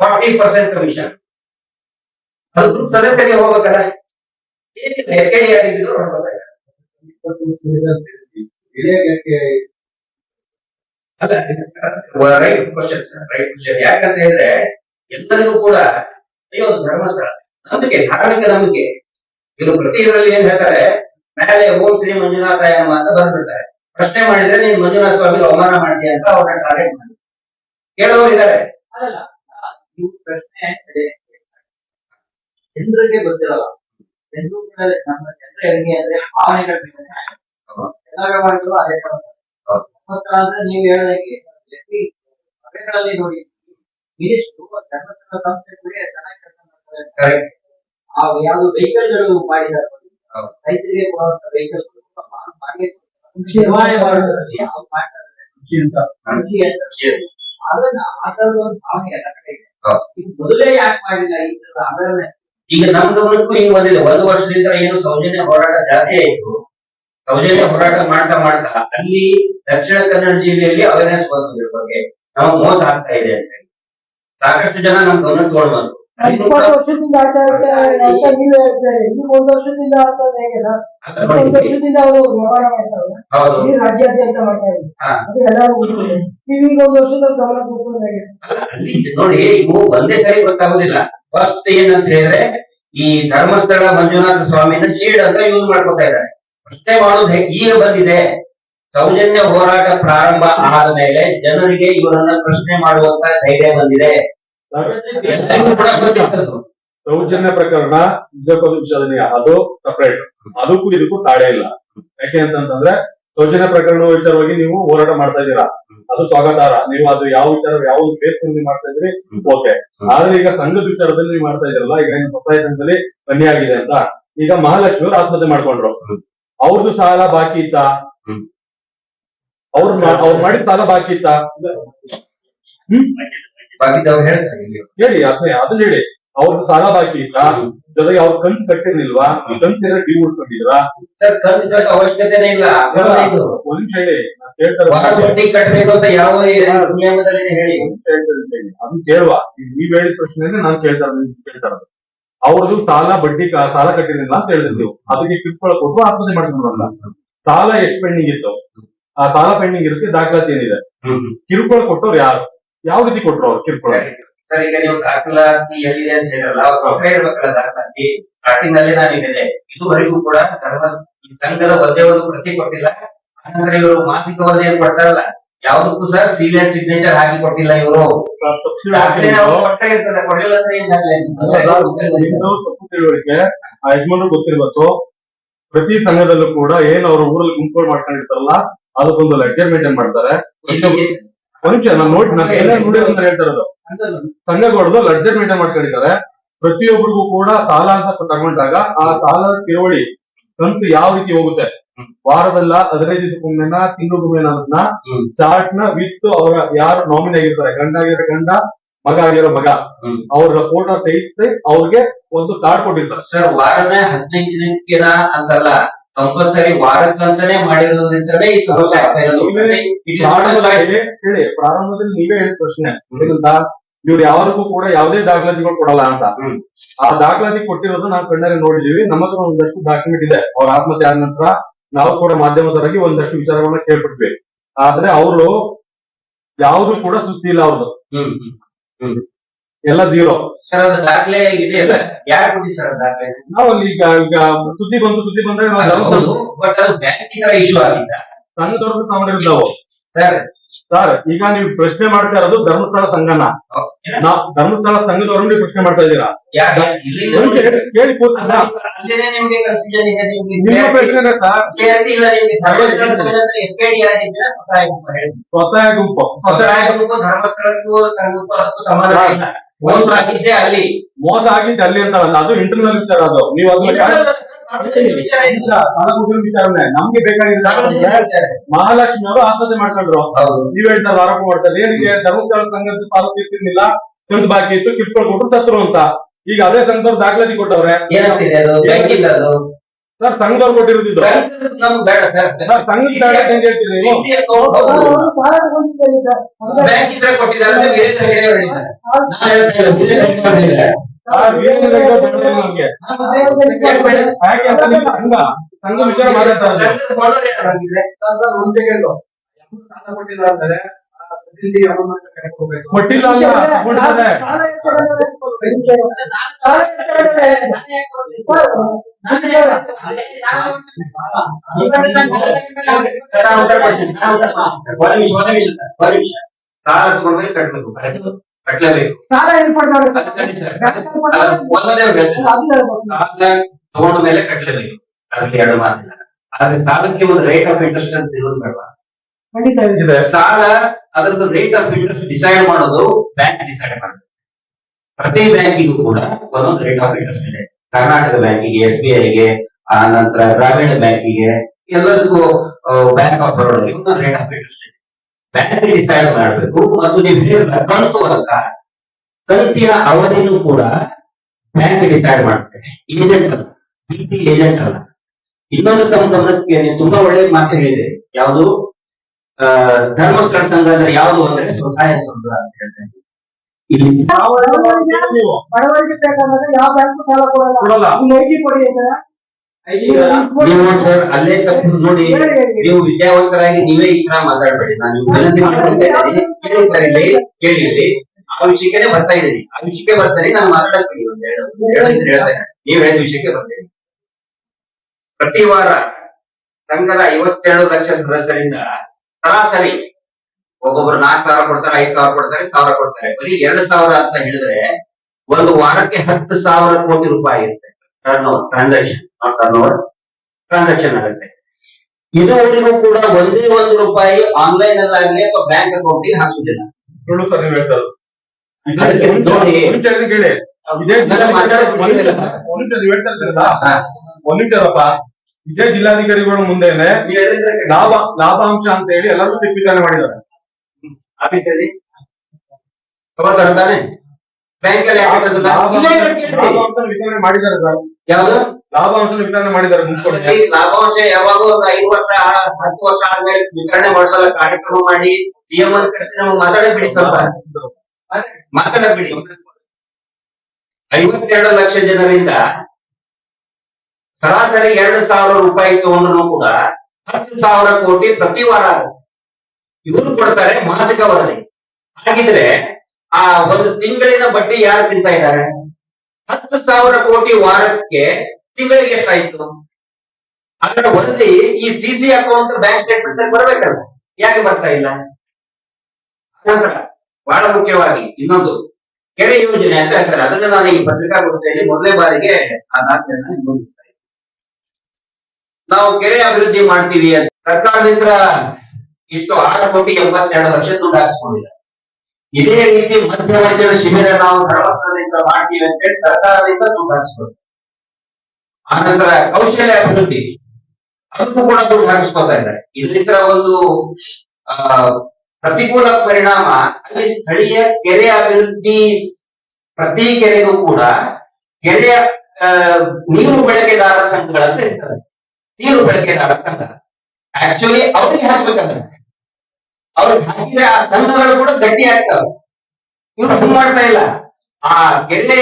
ಫಾರ್ಟಿ ಪರ್ಸೆಂಟ್ ಕಮಿಷನ್ ಅದು ಸದಸ್ಯರಿಗೆ ಹೋಗ್ಬೇಕಲ್ಲ? S K right question sir right question ಯಾಕಂತ ಹೇಳಿದ್ರೆ, ಎಲ್ಲರಿಗೂ ಕೂಡ, ಅಯ್ಯೋ ಧರ್ಮಸ್ಥಳ ನಂಬಿಕೆ ಧಾರ್ಮಿಕ ನಂಬಿಕೆ. ಇದು ಪ್ರತಿ ಇದರಲ್ಲಿ ಏನ್ ಹೇಳ್ತಾರೆ ಮೇಲೆ ಓಂ ಶ್ರೀ ಮಂಜುನಾಥಾಯ ನಮಃ ಅಂತ ಬರ್ಬಿಡ್ತಾರೆ ಪ್ರಶ್ನೆ ಮಾಡಿದ್ರೆ ನೀನ್ ಮಂಜುನಾಥ ಸ್ವಾಮಿ ಅವಮಾನ ಮಾಡ್ತೀಯ ಅಂತ ಅವ್ರನ್ನ ಟಾರ್ಗೆಟ್ ಮಾಡಿ. ಕೇಳೋರು ಇದ್ದಾರೆ ಪ್ರಶ್ನೆ. ಜನರಿಗೆ ಗೊತ್ತಿರಲ್ಲ. ಜನರುಗಳಲ್ಲಿ ನಮ್ಮ ಚಂದ್ರ ಹೆಂಗೆ ಅಂದ್ರೆ ಭಾವನೆಗಳ ಮೇಲೆ ಎಲ್ಲ ವ್ಯವಹಾರಗಳು ಅದೇ ಅಂದ್ರೆ ನೀವು ಹೇಳಿದಂಗೆ ಸಭೆಗಳಲ್ಲಿ ನೋಡಿ ಮಿನಿಸ್ಟ್ರು ಧರ್ಮಸ್ಥಳ ಸಂಸ್ಥೆ ಕೂಡ ಚೆನ್ನಾಗಿ ಕೆಲಸ ಮಾಡ್ತಾರೆ. ಯಾವ್ದು ವೆಹಿಕಲ್ಗಳು ಮಾಡಿದ್ದಾರೆ. ರೈತರಿಗೆ ಕೊಡುವಂತ ವೆಹಿಕಲ್ ಮಾಡಿ ಅವ್ರು ಮಾಡ್ತಾರೆ ಕೃಷಿ ಅಂತ ಅದನ್ನ ಆ ತರದ ಒಂದು ಭಾವನೆ ಎಲ್ಲ ಕಡೆ ಇದೆ. ಇದು ಮೊದಲೇ ಯಾಕೆ ಮಾಡಿಲ್ಲ ಈ ತರದ ಅವೇರ್ನೆಸ್ ಈಗ ನಮ್ ಗಮನಕ್ಕೂ ಈಗ ಬಂದಿದೆ ಒಂದು ವರ್ಷದಿಂದ ಏನು ಸೌಜನ್ಯ ಹೋರಾಟ ಜಾಸ್ತಿ ಆಯ್ತು. ಸೌಜನ್ಯ ಹೋರಾಟ ಮಾಡ್ತಾ ಮಾಡ್ತಾ ಅಲ್ಲಿ ದಕ್ಷಿಣ ಕನ್ನಡ ಜಿಲ್ಲೆಯಲ್ಲಿ ಅವೇರ್ನೆಸ್ ಬಂತು ಇದ್ರ ಬಗ್ಗೆ. ನಮಗ್ ಮೋಸ ಆಗ್ತಾ ಇದೆ ಅಂತ ಸಾಕಷ್ಟು ಜನ ನಮ್ ಗಮನ ತಗೊಂಡ್ ಬಂತು ಇಪ್ಪತ್ತು ವರ್ಷದಿಂದ ಆಡ್ತಾ ಇರ್ತಾರೆ ಅಂತ ನೀವೇ ಹೇಳ್ತಾರೆ. ಈಗ ಒಂದು ವರ್ಷದಿಂದ ಆಡ್ತಾ ಇದೆ ಹೇಗೆ ಸರ್? ಒಂದು ವರ್ಷದಿಂದ ಅವರು ವ್ಯವಹಾರ ಮಾಡ್ತಾರೆ ಹೌದು. ಇಡೀ ರಾಜ್ಯಾದ್ಯಂತ ಮಾಡ್ತಾ ಇದ್ದಾರೆ. ಅದು ಎಲ್ಲರೂ ಗೊತ್ತಿದೆ ನೀವೀಗ ಒಂದು ವರ್ಷದ ಗಮನ ಕೊಟ್ಟು ಹೇಗೆ? ನೋಡಿ ಇವು ಒಂದೇ ಸರಿ ಗೊತ್ತಾಗುದಿಲ್ಲ. ಫಸ್ಟ್ ಏನಂತ ಹೇಳಿದ್ರೆ ಈ ಧರ್ಮಸ್ಥಳ ಮಂಜುನಾಥ ಸ್ವಾಮಿನ ಶೀಲ್ಡ್ ಅಂತ ಯೂಸ್ ಮಾಡ್ಕೊತಾ ಇದ್ದಾರೆ. ಪ್ರಶ್ನೆ ಮಾಡೋದು ಈಗ ಬಂದಿದೆ. ಸೌಜನ್ಯ ಹೋರಾಟ ಪ್ರಾರಂಭ ಆದ ಮೇಲೆ ಜನರಿಗೆ ಇವರನ್ನ ಪ್ರಶ್ನೆ ಮಾಡುವಂತ ಧೈರ್ಯ ಬಂದಿದೆ. ಸೌಜನ್ಯ ಪ್ರಕರಣ ನಿಜಕ್ಕೂ ವಿಚಾರಣೆ ಅದು ಸಪರೇಟ್ ಅದಕ್ಕೂ ಇದಕ್ಕೂ ತಾಳೆ ಇಲ್ಲ. ಯಾಕೆ ಅಂತಂದ್ರೆ ಸೌಜನ್ಯ ಪ್ರಕರಣ ವಿಚಾರವಾಗಿ ನೀವು ಹೋರಾಟ ಮಾಡ್ತಾ ಇದ್ದೀರಾ? ಅದು ಸ್ವಾಗತಾರ ನೀವು ಅದು ಯಾವ ವಿಚಾರ, ಯಾವ ಬೇಸ್ ನೀವು ಮಾಡ್ತಾ ಇದ್ರಿ ಓಕೆ. ಆದ್ರೆ ಈಗ ಸಂಘದ ವಿಚಾರದಲ್ಲಿ ನೀವು ಮಾಡ್ತಾ ಇದ್ರಲ್ಲ ಈಗ ನಿಮ್ಮ ಸ್ವಸಹಾಯ ಸಂಘದಲ್ಲಿ ಬನ್ನಿ ಆಗಿದೆ ಅಂತ. ಈಗ ಮಹಾಲಕ್ಷ್ಮಿ ಅವರು ಆತ್ಮಹತ್ಯೆ ಮಾಡ್ಕೊಂಡ್ರು. ಅವ್ರದ್ದು ಸಾಲ ಬಾಕಿ ಇತ್ತ? ಅವ್ರ ಅವ್ರು ಮಾಡಿದ ಸಾಲ ಬಾಕಿ ಇತ್ತಾ? ಹ್ಮ್ ಬಾಕಿದವ್ರು ಹೇಳ್ತಾರೆ ಇಲ್ಲಿ. ಹೇಳಿ ಅದನ್ನ ಅದನ್ನ ಹೇಳಿ. ಅವ್ರದ್ದು ಸಾಲ ಬಾಕಿ ಇಲ್ಲ. ಜೊತೆಗೆ ಅವ್ರ ಕಣ್ ಕಟ್ಟಿರ್ಲಿಲ್ವಾ? ಕಂತಿನ ಡಿ ಉಳಿಸ್ಕೊಂಡಿದ್ರಾ ಸರ್ ಕಂತು ಕಟ್ಟೋ ಅವಶ್ಯಕತೆನೇ ಇಲ್ಲ. ಪೊಲೀಸ್ ಇದು. ಒಂದ್ ನಿಮಿಷ ಹೇಳಿ. ನಾನ್ ಬಡ್ಡಿ ಕಟ್ಟಬೇಕು ಅಂತ ಯಾವ ನಿಯಮದಲ್ಲಿ ಹೇಳಿ. ಅದನ್ನ ಕೇಳುವ. ಈಗ ನೀವ್ ಹೇಳಿದ ಪ್ರಶ್ನೆನೇ ನಾನ್ ಕೇಳ್ತಾ ಕೇಳ್ತಾ ಇರೋದು. ಅವ್ರದ್ದು ಸಾಲ ಬಡ್ಡಿ ಕಾ- ಸಾಲ ಕಟ್ಟಿರ್ಲಿಲ್ಲ ಅಂತ ಹೇಳಿದ್ರು ಅದಕ್ಕೆ ಕಿಟ್ಕೊಳ ಕೊಟ್ಟು ಆತ್ಮಹತ್ಯೆ ಮಾಡ್ಕೊಂಡ್ರಲ್ಲ. ಸಾಲ ಎಷ್ಟು ಪೆಂಡಿಂಗ್ ಇತ್ತು? ಆ ಸಾಲ ಪೆಂಡಿಂಗ್ ಇರುತ್ತೆ ದಾಖಲಾತಿ ಏನಿದೆ? ಕಿರುಕುಳ ಕೊಟ್ಟವ್ರು ಯಾರು? ಯಾವ ರೀತಿ ಕೊಟ್ರು ಅವ್ರು ಕಿರುಕುಳ? ಸರ್ ಈಗ ನೀವು ದಾಖಲಾತಿ ಎಲ್ಲಿದೆ ಅಂತ ಹೇಳಲ್ಲ ಅವ್ರ ಪ್ರೊಫೈಲ್ ಇರ್ಬೇಕಲ್ಲ ದಾಖಲಾತಿ ಸ್ಟಾರ್ಟಿಂಗ್ ನಾನಿದ್ದೇನೆ ಇದುವರೆಗೂ ಕೂಡ ಧರ್ಮ ಈ ಸಂಘದ ಒಂದೇ ಒಂದು ಪ್ರತಿ ಕೊಟ್ಟಿಲ್ಲ. ಅಂದ್ರೆ ಇವರು ಮಾಸಿಕ ವರದಿಯನ್ನು ಕೊಡ್ತಾರಲ್ಲ ಯಾವ್ದಕ್ಕೂ ಸರ್ ಸೀನಿಯರ್ ಸಿಗ್ನೇಚರ್ ಹಾಕಿ ಕೊಟ್ಟಿಲ್ಲ ಇವರು. ದಾಖಲೆ ಕೊಡಲಿಲ್ಲ ಅಂದ್ರೆ ಏನ್ ದಾಖಲೆ ತಪ್ಪು ತಿಳುವಳಿಕೆ ಆ ಯಜಮಾನ್ರು ಗೊತ್ತಿರ್ಬೇಕು. ಪ್ರತಿ ಸಂಘದಲ್ಲೂ ಕೂಡ ಏನ್ ಅವ್ರ ಊರಲ್ಲಿ ಗುಂಪು ಮಾಡ್ಕೊಂಡಿರ್ತಾರಲ್ಲ ಅದಕ್ಕೊಂದು ಲೆಡ್ಜರ್ ಮೇಂಟೈನ್ ಮಾಡ್ತಾರೆ. ಒಂದ್ ನಿಮಿಷ ನಾನು ನೋಡಿ ನಾನು ಎಲ್ಲ ನೋಡಿ ಅಂತ ಹೇಳ್ತಾ ಇರೋದು. ಸಂಘಗಳದ್ದು ಲಡ್ಜೆಟ್ ಮೇಂಟೈನ್ ಮಾಡ್ಕೊಂಡಿದ್ದಾರೆ. ಪ್ರತಿಯೊಬ್ಬರಿಗೂ ಕೂಡ ಸಾಲ ಅಂತ ತಗೊಂಡಾಗ ಆ ಸಾಲದ ತಿರುವಳಿ ಕಂತು ಯಾವ ರೀತಿ ಹೋಗುತ್ತೆ? ವಾರದಲ್ಲ ಹದಿನೈದು ದಿವಸಕ್ಕೊಮ್ಮೆನ ತಿಂಗಳಿಗೊಮ್ಮೆ ಅನ್ನೋದನ್ನ. ಚಾರ್ಟ್ನ ವಿತ್ ಅವರ ಯಾರು ನಾಮಿನಿ ಆಗಿರ್ತಾರೆ. ಗಂಡ ಆಗಿರೋ ಗಂಡ ಮಗ ಆಗಿರೋ ಮಗ. ಅವ್ರ ಫೋಟೋ ಸಹಿತ ಅವ್ರಿಗೆ ಒಂದು ಕಾರ್ಡ್ ಕೊಟ್ಟಿರ್ತಾರೆ. ಸರ್ ವಾರನೇ ಹದಿನೈದು ದಿನಕ್ಕಿನ ಅಂತಲ್ಲ ಕಂಪಲ್ಸರಿ ವಾರಕ್ಕಂತಾನೆ ಮಾಡಿರೋದ್ರಿಂದಲೇ ಈ ಸಮಸ್ಯೆ ಆಗ್ತಾ ಇರೋದು. ಹೇಳಿ ಪ್ರಾರಂಭದಲ್ಲಿ ನೀವೇ ಹೇಳಿದ ಪ್ರಶ್ನೆ ಏನಂತ ಇವ್ರು ಯಾರಿಗೂ ಕೂಡ ಯಾವುದೇ ದಾಖಲಾತಿಗಳು ಕೊಡಲ್ಲ ಅಂತ. ಆ ದಾಖಲಾತಿ ಕೊಟ್ಟಿರೋದು ನಾವು ಕಣ್ಣಾರೆ ನೋಡಿದೀವಿ ನಮ್ಮ ಹತ್ರ ಒಂದಷ್ಟು ಡಾಕ್ಯುಮೆಂಟ್ ಇದೆ. ಅವ್ರ ಆತ್ಮಹತ್ಯೆ ಆದ ನಂತರ ನಾವು ಕೂಡ ಮಾಧ್ಯಮದವರಾಗಿ ಒಂದಷ್ಟು ವಿಚಾರಗಳನ್ನ ಕೇಳ್ಬಿಟ್ವಿ. ಆದ್ರೆ ಅವರು ಯಾವ್ದು ಕೂಡ ಸುದ್ದಿ ಇಲ್ಲ ಅವ್ರದ್ದು. ಹ್ಮ್ ಹ್ಮ್. ಎಲ್ಲ ಜೀರೋ ಸರ್ ಅದು ದಾಖಲೆ ಇದೆ ಅಲ್ಲ? ಯಾರು ಕೊಡಿ ಸರ್ ದಾಖಲೆ? ನಾವು ಅಲ್ಲಿ ಈಗ ಈಗ ಸುದ್ದಿ ಬಂತು ಸುದ್ದಿ ಬಂದ್ರೆ ನಾವು ಬಟ್ ಅದು ಬ್ಯಾಂಕಿನ ಇಶ್ಯೂ ಆಗಿಲ್ಲ ದೊಡ್ಡ ತಗೊಂಡಿರೋದು ನಾವು. ಸರ್. ಸರ್ ಈಗ ನೀವು ಪ್ರಶ್ನೆ ಮಾಡ್ತಾ ಇರೋದು ಧರ್ಮಸ್ಥಳ ಸಂಘನ. ನಾವು ಧರ್ಮಸ್ಥಳ ಸಂಘದವರು ನೀವು ಪ್ರಶ್ನೆ ಮಾಡ್ತಾ ಇದ್ದೀರಾ? ಕೇಳಿ ನಿಮ್ಮ ಪ್ರಶ್ನೆ ಸ್ವಸಹಾಯ ಗುಂಪು ಸ್ವಸಹಾಯ ಗುಂಪು. ಧರ್ಮಸ್ಥಳಕ್ಕೂ ಸಂಘಕ್ಕೂ ಸಮಾಧಾನ ಇಲ್ಲ. ಮೋಸ ಆಗಿದ್ದೆ ಅಲ್ಲಿ. ಮೋಸ ಆಗಿದ್ದು ಅಲ್ಲಿ ಇರ್ತಾರಲ್ಲ ಅದು ಇಂಟರ್ನಲ್ ವಿಚಾರ ಅದು. ನೀವು ಅದನ್ನ ವಿಚಾರನೆ ನಮ್ಗೆ ಬೇಕಾಗಿಲ್ಲ ಮಹಾಲಕ್ಷ್ಮಿ ಅವರು ಆತ್ಮಹತ್ಯೆ ಮಾಡ್ಕೊಂಡ್ರು. ನೀವ್ ಹೇಳ್ತಾರೆ ಆರೋಪ ಮಾಡ್ತಾರೆ ಏನಿದೆ? ಧರ್ಮಸ್ಥಳ ಸಂಘದ ಪಾಲು ತೀರ್ತಿರ್ಲಿಲ್ಲ ಕಂತು ಬಾಕಿ ಇತ್ತು ಕಿಟ್ಕೊಂಡು ಕೊಟ್ಟರು ಸತ್ರು ಅಂತ. ಈಗ ಅದೇ ಸಂಘದವ್ರು ದಾಖಲಾತಿ ಕೊಟ್ಟವ್ರೆ. ಸರ್ ಸಂಘದವ್ರು ಕೊಟ್ಟಿರೋದು ಇದು ಬ್ಯಾಂಕಿಂದು ನಮ್ಗೆ ಬೇಡ ಸರ್ ಸರ್. ಸಂಘದ ಹೆಂಗ್ ಹೇಳ್ತೀರಿ ನೀವು ಹಂಗಾಗಿ ಬ್ಯಾಂಕ್ ಇದ್ರೆ ಕೊಟ್ಟಿದ್ದಾರೆ ಅಂತ ಹೆಗಡೆ ಅವರು ಹೇಳಿದ್ದಾರೆ ನಾನು ಹೇಳ್ತಾ ಇಲ್ಲ ಸರ್, ನಮ್ಗೆ. ಯಾಕೆ ಅಂತ ಸಂಘ ಸಂಘ ವಿಚಾರ ಮಾತಾಡ್ತಾರೆ ಸರ್, follower ಯಾರು ಹಾಗಿದ್ರೆ? ಸೆಕೆಂಡ್ ಸಾಲ ಕೊಟ್ಟಿಲ್ಲ ಅಂದ್ರೆ ಕೊಟ್ಟಿಲ್ಲ ಕಟ್ಟಬೇಕು ಕಟ್ಟಲೇಬೇಕು ಸಾಲ ಏನ್ ಕೊಡ್ತಾರೆ ತಗೊಂಡ ಮೇಲೆ ಕಟ್ಟಲೇಬೇಕು. ಅದರಲ್ಲಿ ಎರಡು ಮಾತಿಲ್ಲ. ಆದ್ರೆ ಸಾಲಕ್ಕೆ ಒಂದು ರೇಟ್ ಆಫ್ ಇಂಟ್ರೆಸ್ಟ್ ಅಂತ ಇರೋದು ಬೇಡ. ಸಾಲ ಅದರದ್ದು ರೇಟ್ ಆಫ್ ಇಂಟ್ರೆಸ್ಟ್ ಡಿಸೈಡ್ ಮಾಡೋದು ಬ್ಯಾಂಕ್ ಡಿಸೈಡ್ ಮಾಡುತ್ತೆ ಪ್ರತಿ ಬ್ಯಾಂಕಿಗೂ ಕೂಡ ಒಂದೊಂದು ರೇಟ್ ಆಫ್ ಇಂಟ್ರೆಸ್ಟ್ ಇದೆ. ಕರ್ನಾಟಕ ಬ್ಯಾಂಕಿಗೆ ಎಸ್ ಬಿ ಐಗೆ ಆ ನಂತರ ಗ್ರಾಮೀಣ ಬ್ಯಾಂಕಿಗೆ, ಎಲ್ಲದಕ್ಕೂ ಬ್ಯಾಂಕ್ ಆಫ್ ಬರೋಡಾಗೆ ಒಂದೊಂದು ರೇಟ್ ಆಫ್ ಇಂಟ್ರೆಸ್ಟ್ ಇದೆ. ಬ್ಯಾಂಕ್ ಡಿಸೈಡ್ ಮಾಡಬೇಕು ಮತ್ತು ನೀವು ಹೇಳಿದ ಕಂತು ಅಂತ, ಕಂತಿನ ಅವಧಿನೂ ಕೂಡ ಬ್ಯಾಂಕ್ ಡಿಸೈಡ್ ಮಾಡುತ್ತೆ ಏಜೆಂಟ್ ಅಲ್ಲ ಬಿ ಏಜೆಂಟ್ ಅಲ್ಲ. ಇನ್ನೊಂದು ತಮ್ಮ ಗಮನಕ್ಕೆ ತುಂಬಾ ಒಳ್ಳೆಯ ಮಾತು ಹೇಳಿದೆ ಯಾವುದು? ಧರ್ಮಸ್ಥಳ ಸಂಘ ಅಂದ್ರೆ ಯಾವುದು ಅಂದ್ರೆ ಸ್ವಸಹಾಯ ಸಂಘ ಅಂತ ಬೇಕಾದ್ರೆ ಯಾವ ಅಲ್ಲೇ ತಪ್ಪು ನೋಡಿ, ನೀವು ವಿದ್ಯಾವಂತರಾಗಿ ನೀವೇ ಈ ತರ ಮಾತಾಡಬೇಡಿ. ನಾನು ವಿನಂತಿ. ಕೇಳಿ ಸರ್, ಇಲ್ಲಿ ಕೇಳಿ ಇಲ್ಲಿ ಆ ವಿಷಯಕ್ಕೆ ಬರ್ತಾ ಇದ್ದೀನಿ. ಆ ವಿಷಯಕ್ಕೆ ಬರ್ತಾರೆ ನಾನು ಮಾತಾಡ್ತೀನಿ ಒಂದು ಹೇಳೋದು ಹೇಳ್ತೇನೆ ನೀವು ಹೇಳಿದ ವಿಷಯಕ್ಕೆ ಬರ್ತೇನೆ ಪ್ರತಿ ವಾರ ಸಂಘದ ಐವತ್ತೆರಡು ಲಕ್ಷ ಸದಸ್ಯರಿಂದ ಸರಾಸರಿ. ಒಬ್ಬೊಬ್ರು ನಾಲ್ಕು ಸಾವಿರ ಕೊಡ್ತಾರೆ ಐದು ಸಾವಿರ ಕೊಡ್ತಾರೆ ಸಾವಿರ ಕೊಡ್ತಾರೆ. ಬರೀ ಎರಡು ಸಾವಿರ ಅಂತ ಹೇಳಿದ್ರೆ ಒಂದು ವಾರಕ್ಕೆ ಹತ್ತು ಸಾವಿರ ಕೋಟಿ ರೂಪಾಯಿ ಇರುತ್ತೆ. Turn over transaction turn over transaction ಆಗುತ್ತೆ. ಇದುವರೆಗೂ ಕೂಡ ಒಂದೇ ಒಂದು ರೂಪಾಯಿ ಆನ್ಲೈನ್ ಅಲ್ಲಾಗ್ಲಿ ಅಥವಾ ಬ್ಯಾಂಕ್ ಅಕೌಂಟ್ ಹಾಕುದಿಲ್ಲ ಸುಳ್ಳು ಸರ್ ನೀವು ಹೇಳ್ತಾರೆ ಅದಕ್ಕೆ ನೋಡಿ ಒಂದ್ ನಿಮಿಷ ನೀವು ಹೇಳ್ತಾ ಇದೇ. ಜಿಲ್ಲಾಧಿಕಾರಿಗಳ ಮುಂದೆನೆ ಲಾಭ ಲಾಭಾಂಶ ಅಂತ ಹೇಳಿ ಎಲ್ಲರೂ ತಿಪ್ಪಿತಾನೆ ವಿಚಾರಣೆ ಮಾಡಿದ್ದಾರೆ ಆಫೀಸಲ್ಲಿ ತಗೋತಾರೆ ತಾನೆ? ಬ್ಯಾಂಕ್ ಅಲ್ಲಿ. ಲಾಭಾಂಶ ವಿತರಣೆ ಮಾಡಿದ್ದಾರೆ ಸರ್. ಯಾವ್ದು? ಲಾಭಾಂಶ ವಿತರಣೆ ಮಾಡಿದ್ದಾರೆ ಈ ಲಾಭಾಂಶ ಯಾವಾಗ ಒಂದು ಐದು ವರ್ಷ ಹತ್ತು ವರ್ಷ ಆದ್ಮೇಲೆ ವಿತರಣೆ ಮಾಡೋದಲ್ಲ ಕಾರ್ಯಕ್ರಮ ಮಾಡಿ ಸಿಎಂ ಅಂತ ಕರೆಸಿ ನಮಗೆ ಮಾತಾಡಕ್ ಬಿಡಿ ಸ್ವಲ್ಪ. ಮಾತಾಡಕ್ ಬಿಡಿ. ಐವತ್ತೆರಡು ಲಕ್ಷ ಜನರಿಂದ ಸರಾಸರಿ ಎರಡು ಸಾವಿರ ರೂಪಾಯಿ ತಗೊಂಡ್ರು ಕೂಡ ಹತ್ತು ಸಾವಿರ ಕೋಟಿ ಪ್ರತಿ ವಾರ. ಇವರು ಕೊಡ್ತಾರೆ ಮಾಸಿಕ ವರದಿ. ಹಾಗಿದ್ರೆ ಆ ಒಂದು ತಿಂಗಳಿನ ಬಡ್ಡಿ ಯಾರು ತಿಂತಾ ಇದ್ದಾರೆ? ಹತ್ತು ಸಾವಿರ ಕೋಟಿ ವಾರಕ್ಕೆ ತಿಂಗಳಿಗೆ ಎಷ್ಟಾಯ್ತು? ಅದರ ಒಂದಿ ಈ ಸಿ ಅಕೌಂಟ್ ಬ್ಯಾಂಕ್ ಸ್ಟೇಟ್ಮೆಂಟ್ ಬರಬೇಕಲ್ಲ ಯಾಕೆ ಬರ್ತಾ ಇಲ್ಲ? ಬಹಳ ಮುಖ್ಯವಾಗಿ ಇನ್ನೊಂದು ಕೆರೆ ಯೋಜನೆ ಅಂತ ಹೇಳ್ತಾರೆ. ಅದನ್ನ ನಾನು ಈ ಪತ್ರಿಕಾಗೋಷ್ಠಿಯಲ್ಲಿ ಮೊದಲೇ ಬಾರಿಗೆ ಆ ಇದ್ದೀನಿ. ನಾವು ಕೆರೆ ಅಭಿವೃದ್ಧಿ ಮಾಡ್ತೀವಿ ಅಂತ. ಸರ್ಕಾರದಿಂದ ಇಷ್ಟು ಆರು ಕೋಟಿ ಎಂಬತ್ತೆರಡು ಲಕ್ಷ ದುಡ್ಡು ಹಾಕಿಸ್ಕೊಂಡಿದ್ದಾರೆ. ಇದೇ ರೀತಿ ಮಧ್ಯವರ್ಗದ ಶಿಬಿರ ನಾವು ಧರ್ಮಸ್ಥಳದಿಂದ ಮಾಡ್ತೀವಿ ಅಂತ ಹೇಳಿ ಸರ್ಕಾರದಿಂದ ದುಡ್ಡು ಹಾಕಿಸ್ಕೊಂಡು ಆನಂತರ ಕೌಶಲ್ಯ ಅಭಿವೃದ್ಧಿ. ಅದಕ್ಕೂ ಕೂಡ ದುಡ್ಡು ಹಾಕಿಸ್ಕೊತಾ ಇದ್ದಾರೆ. ಇದರಿಂದ ಒಂದು ಪ್ರತಿಕೂಲ ಪರಿಣಾಮ, ಅಲ್ಲಿ ಸ್ಥಳೀಯ ಕೆರೆ ಅಭಿವೃದ್ಧಿ ಪ್ರತಿ ಕೆರೆಗೂ ಕೂಡ ಕೆರೆಯ ನೀರು ಬಳಕೆದಾರ ಸಂಘಗಳಂತ ಇರ್ತವೆ. ನೀರು ಬಳಕೆದಾರ ಅಂತ ಆಕ್ಚುಲಿ ಅವ್ರಿಗೆ ಹಾಕ್ಬೇಕಂದ್ರೆ ಅವ್ರಿಗೆ ಹಾಕಿದ್ರೆ ಆ ಸಂಘಗಳು ಕೂಡ ಗಟ್ಟಿ ಆಗ್ತಾವ. ಇವ್ರು ಹಂಗ್ ಮಾಡ್ತಾ ಇಲ್ಲ. ಆ ಗೆಡ್ಡೆ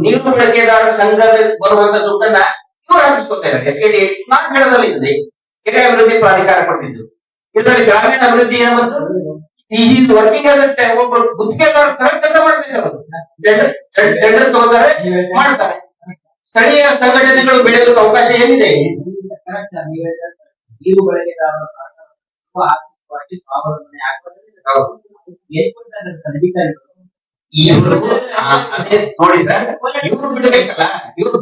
ನೀರು ಬಳಕೆದಾರ ಸಂಘದ ಬರುವಂತ ದುಡ್ಡನ್ನ ಇವ್ರು ಹಾಕಿಸ್ಕೊತಾರೆ ಎಸ್ ಕೆ ನಾನ್ ಹೇಳದಲ್ಲಿ ಇದೆ ಕೆರೆ ಅಭಿವೃದ್ಧಿ ಪ್ರಾಧಿಕಾರ ಕೊಟ್ಟಿದ್ದು. ಇದರಲ್ಲಿ ಗ್ರಾಮೀಣ ಅಭಿವೃದ್ಧಿ ಏನಂತ ಈ ವರ್ಕಿಂಗ್ ಒಬ್ಬ ಗುತ್ತಿಗೆದಾರ ಕೆಲಸ ಮಾಡ್ತಿದ್ದಾರೆ ಮಾಡ್ತಾರೆ. ಸ್ಥಳೀಯ ಸಂಘಟನೆಗಳು ಬೆಳೆಯೋದಕ್ಕೆ ಅವಕಾಶ ಏನಿದೆ? ಕರೆಕ್ಟ್ ಸರ್ ನೀವು ಹೇಳಿದ್ರೆ ನೀವು ಬಳಕೆದಾರರ ಸರ್ಕಾರ ತುಂಬಾ ಆರ್ಥಿಕವಾಗಿ ಸ್ವಾವಲಂಬನೆ ಇವರು ಅದೇ ನೋಡಿ ಸರ್ ಇವರು ಬಿಡಬೇಕಲ್ಲ ಇವರು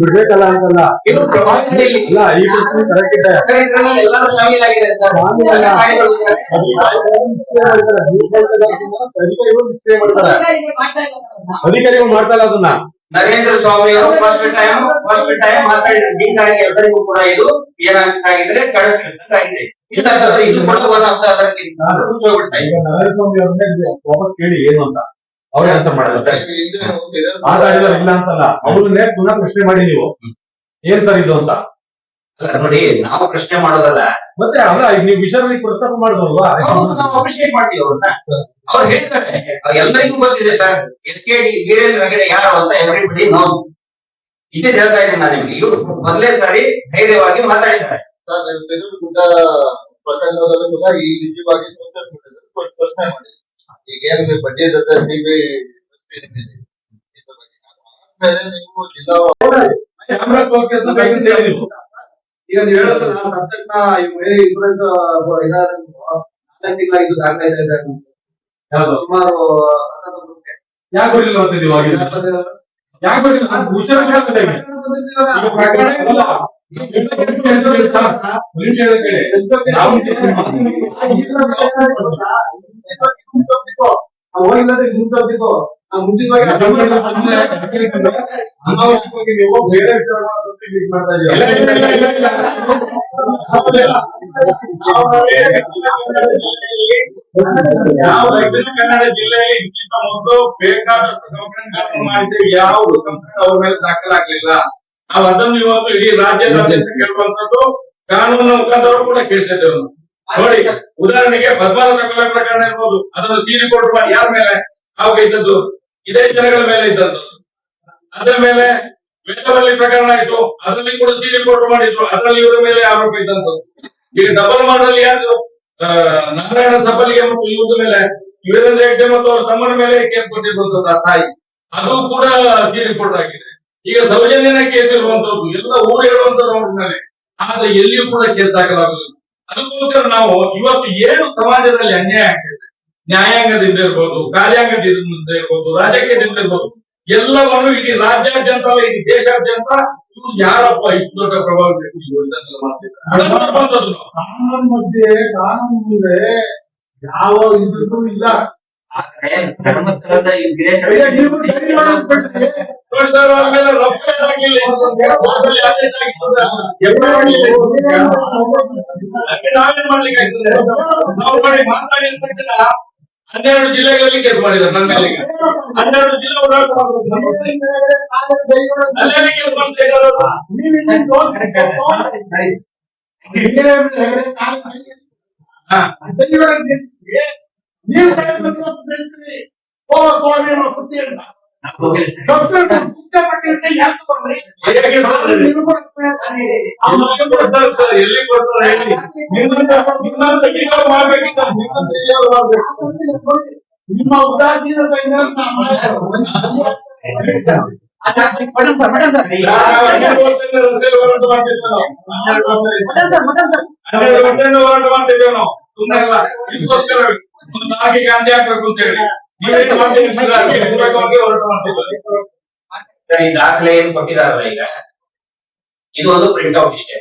ಬಿಡ್ಬೇಕಲ್ಲ ಅಂತಲ್ಲ ಇವರು ಪ್ರಭಾವಿಗಳಲ್ಲಿ ಇಲ್ಲ ಈ ಪ್ರಶ್ನೆ ಕರೆಕ್ಟ್ ಇದೆ ಸರ್, ಇದ್ರಲ್ಲಿ ಎಲ್ಲರೂ ಶಾಮೀಲಾಗಿದೆ ಸರ್ ಶಾಮೀಲಲ್ಲ. ಅಧಿಕಾರಿಗಳು. ಮಾಡ್ತಾರೆ ಅಧಿಕಾರಿಗಳು ಮಾಡ್ತಾ ಇಲ್ಲ ಅದನ್ನ. ನರೇಂದ್ರ ಸ್ವಾಮಿ ಅವರು ಫಸ್ಟ್ ಟೈಮ್ ಫಸ್ಟ್ ಟೈಮ್ ಮಾತಾಡಿದ್ರು ಹೀಗಾಗಿ ಎಲ್ಲರಿಗೂ ಕೂಡ ಇದು ಕಳಿಸ್ಲಿಕ್ಕಾಗಿದೆ ಇಲ್ಲಾಂತಂದ್ರೆ ಇದು ಕೂಡ ಅವ್ರನ್ನೇ ವಾಪಸ್ ಕೇಳಿ ಏನು ಅಂತ? ಅವ್ರೇ ಅಂತ ಮಾಡಿದ್ರು ಆದಾಯ ಇಲ್ಲ ಅಂತಲ್ಲ. ಅವ್ರನ್ನೇ ಪುನಃ ಪ್ರಶ್ನೆ ಮಾಡಿ ನೀವು. ಏನ್ ಸರ್ ಇದು ಅಂತ? ಅಲ್ಲ ನೋಡಿ ನಾವು ಪ್ರಶ್ನೆ ಮಾಡೋದಲ್ಲ. ಮತ್ತೆ ಅಲ್ಲ ಈಗ ನೀವು ವಿಚಾರಣೆ ಪ್ರಸ್ತಾಪ ಮಾಡಿದ್ರಲ್ವಾ ಹೌದು, ನಾವು ಅಪ್ರಿಶಿಯೇಟ್ ಮಾಡ್ತೀವಿ ಅವ್ರನ್ನ. ಅವ್ರು ಹೇಳ್ತಾರೆ ಎಲ್ಲರಿಗೂ ಗೊತ್ತಿದೆ sir S K D Virendra Hegde ಯಾರು ಅಂತ ಎವ್ರಿಬಡಿ ನೋ ಇದೇ ಹೇಳ್ತಾ ಇದ್ದೀನಿ ನಾನು ನಿಮ್ಗೆ. ಇವ್ರು ಮೊದಲೇ ಸಾರಿ ಧೈರ್ಯವಾಗಿ ಮಾತಾಡಿದ್ದಾರೆ. ಗುಡ್ಡ ಪ್ರಕರಣದಲ್ಲೂ ಕೂಡ ಈ ವಿಷಯವಾಗಿ ಸೋಷಿಯಲ್ ಪ್ರಶ್ನೆ ಮಾಡಿ. ಈಗ ಏನು ಬಡ್ಡಿ ಜೊತೆ ನೀವೇ ಆದ್ಮೇಲೆ ನೀವು ಜಿಲ್ಲಾ ಬೇಕಂತ. ಈಗ ನೀವು ಹೇಳೋದು ನಾವು ಸಬ್ಜೆಕ್ಟ್ನ ಬೇರೆ ಇಬ್ಬರಿಂದ ನಾಲ್ಕು ತಿಂಗಳ ಇದು ದಾಖಲೆ ಇದೆ ಯಾವ್ದು? ಸುಮಾರು. ಯಾಕೆ ಬರ್ಲಿಲ್ಲ ಅಂತ ನೀವು ಯಾಕೆ ಅದು ವಿಚಾರ ಕೇಳ್ತದೆ ಈಗ. ಈಗ ಅನಾವಶ್ಯಕವಾಗಿ ನೀವು ಬೇರೆ ಮಾಡ್ತಾ. ನಾವು ದಕ್ಷಿಣ ಕನ್ನಡ ಜಿಲ್ಲೆಯಲ್ಲಿ ಹೆಚ್ಚಿನ ಮೊದಲು ಬೇಕಾದಷ್ಟು ಕಂಪ್ಲೇಂಟ್ ದಾಖಲು ಮಾಡಿದ್ರೆ ಯಾವುದು ಕಂಪ್ಲೇಂಟ್ ಅವ್ರ ಮೇಲೆ ದಾಖಲಾಗ್ಲಿಲ್ಲ. ನಾವು ಅದನ್ನು ಇವತ್ತು ಇಡೀ ರಾಜ್ಯದಾದ್ಯಂತ ಕೇಳುವಂತದ್ದು ಕಾನೂನು ಮುಖಾಂತರ ಕೂಡ ಕೇಳ್ತಿದ್ದೇವೆ. ನೋಡಿ ಉದಾಹರಣೆಗೆ ಬದಲಾವಣೆ ಕೊಲೆ ಪ್ರಕರಣ ಇರ್ಬೋದು. ಅದನ್ನು ಸೀರೆ ಕೊಡುವ ಯಾರ ಮೇಲೆ? ಅವಾಗ ಇದ್ದದ್ದು ಇದೇ ಜನಗಳ ಮೇಲೆ ಇದ್ದದ್ದು. ಅದರ ಮೇಲೆ ವೇದವಲ್ಲಿ ಪ್ರಕರಣ ಆಯ್ತು, ಅದರಲ್ಲಿ ಕೂಡ ಸಿ ಕೋರ್ಟ್ ಮಾಡಿದ್ರು, ಅದರಲ್ಲಿ ಇವರ ಮೇಲೆ ಆರೋಪ ಇದ್ದಂತದ್ದು ಈಗ ಡಬಲ್ ಮಾಡಲ್ಲಿ ಯಾರು ನಾರಾಯಣ ಸಬ್ಬಲಿಗೆ ಮತ್ತು ಇವ್ರ ಮೇಲೆ, ವೀರೇಂದ್ರ ಹೆಗ್ಡೆ ಮತ್ತು ಅವರ ತಮ್ಮನ ಮೇಲೆ ಕೇಸ್ ಕೊಟ್ಟಿರುವಂತದ್ದು ತಾಯಿ. ಅದು ಕೂಡ ಸಿ ಕೋರ್ಟ್ ಆಗಿದೆ. ಈಗ ಸೌಜನ್ಯನ ಕೇಸ್ ಇರುವಂತದ್ದು, ಎಲ್ಲ ಊರು ಹೇಳುವಂತದ್ದು ಅವ್ರ ಮೇಲೆ. ಆದ್ರೆ ಎಲ್ಲಿಯೂ ಕೂಡ ಕೇಸ್ ದಾಖಲಾಗುದಿಲ್ಲ ಅದಕ್ಕೋಸ್ಕರ ನಾವು ಇವತ್ತು ಏನು ಸಮಾಜದಲ್ಲಿ ಅನ್ಯಾಯ ಆಗ್ತಿದೆ ನ್ಯಾಯಾಂಗದಿಂದ ಇರ್ಬೋದು ಕಾರ್ಯಾಂಗದಿಂದ ಇರ್ಬೋದು ರಾಜಕೀಯದಿಂದ ಇರ್ಬೋದು ಎಲ್ಲವನ್ನು ಇಡೀ ರಾಜ್ಯಾದ್ಯಂತ ಇಡೀ ದೇಶಾದ್ಯಂತ ಇವ್ರು ಯಾರಪ್ಪ ಇಷ್ಟು ದೊಡ್ಡ ಪ್ರಭಾವ. ಕಾನೂನು ಮಧ್ಯೆ ಕಾನೂನು ಮುಂದೆ ಯಾವ ಇದ್ರೂ ಇಲ್ಲ. ಧರ್ಮಸ್ಥಳದ ನಾವೇನ್ ಮಾಡ್ಲಿಕ್ಕೆ ಆಗ್ತದೆ ನಾವು ಮಾಡಿ ಮಾತಾಡಿ ಹನ್ನೆರಡು ಜಿಲ್ಲೆಗಳಲ್ಲಿ ಕೇಸ್ ಮಾಡಿದ್ದಾರೆ ನನ್ನ ಮೇಲೆ. ಹನ್ನೆರಡು ಜಿಲ್ಲೆ ನೀವು ಮಾಡ್ಬೇಕು ನಮ್ಮ ಮೇಲೆ. ಅಲ್ಲೆಲ್ಲಿ ಕೇಸ್ ಎಲ್ಲಿ ಕೊಡ್ತಾರೆ ಹೇಳಿ ಮಾಡ್ಬೇಕಿತ್ತು. ನಿಮ್ಮ ಉದಾಸೀನತೆಯಿಂದ ಹನ್ನೆರಡು ವರ್ಷದಿಂದ ಹೋರಾಟ ನಾವು. ಮಾಡ್ತಿದ್ದೇವೆ ಸುಮ್ಮನೆ ಗಾಂಧಿ ಹಾಕ್ಬೇಕು ಅಂತ ಹೇಳಿ ಸರ್ ಈ ದಾಖಲೆ ಏನ್ ಕೊಟ್ಟಿದಾರಲ್ಲ ಈಗ. ಇದು ಒಂದು ಪ್ರಿಂಟ್ ಔಟ್ ಇಷ್ಟೇ.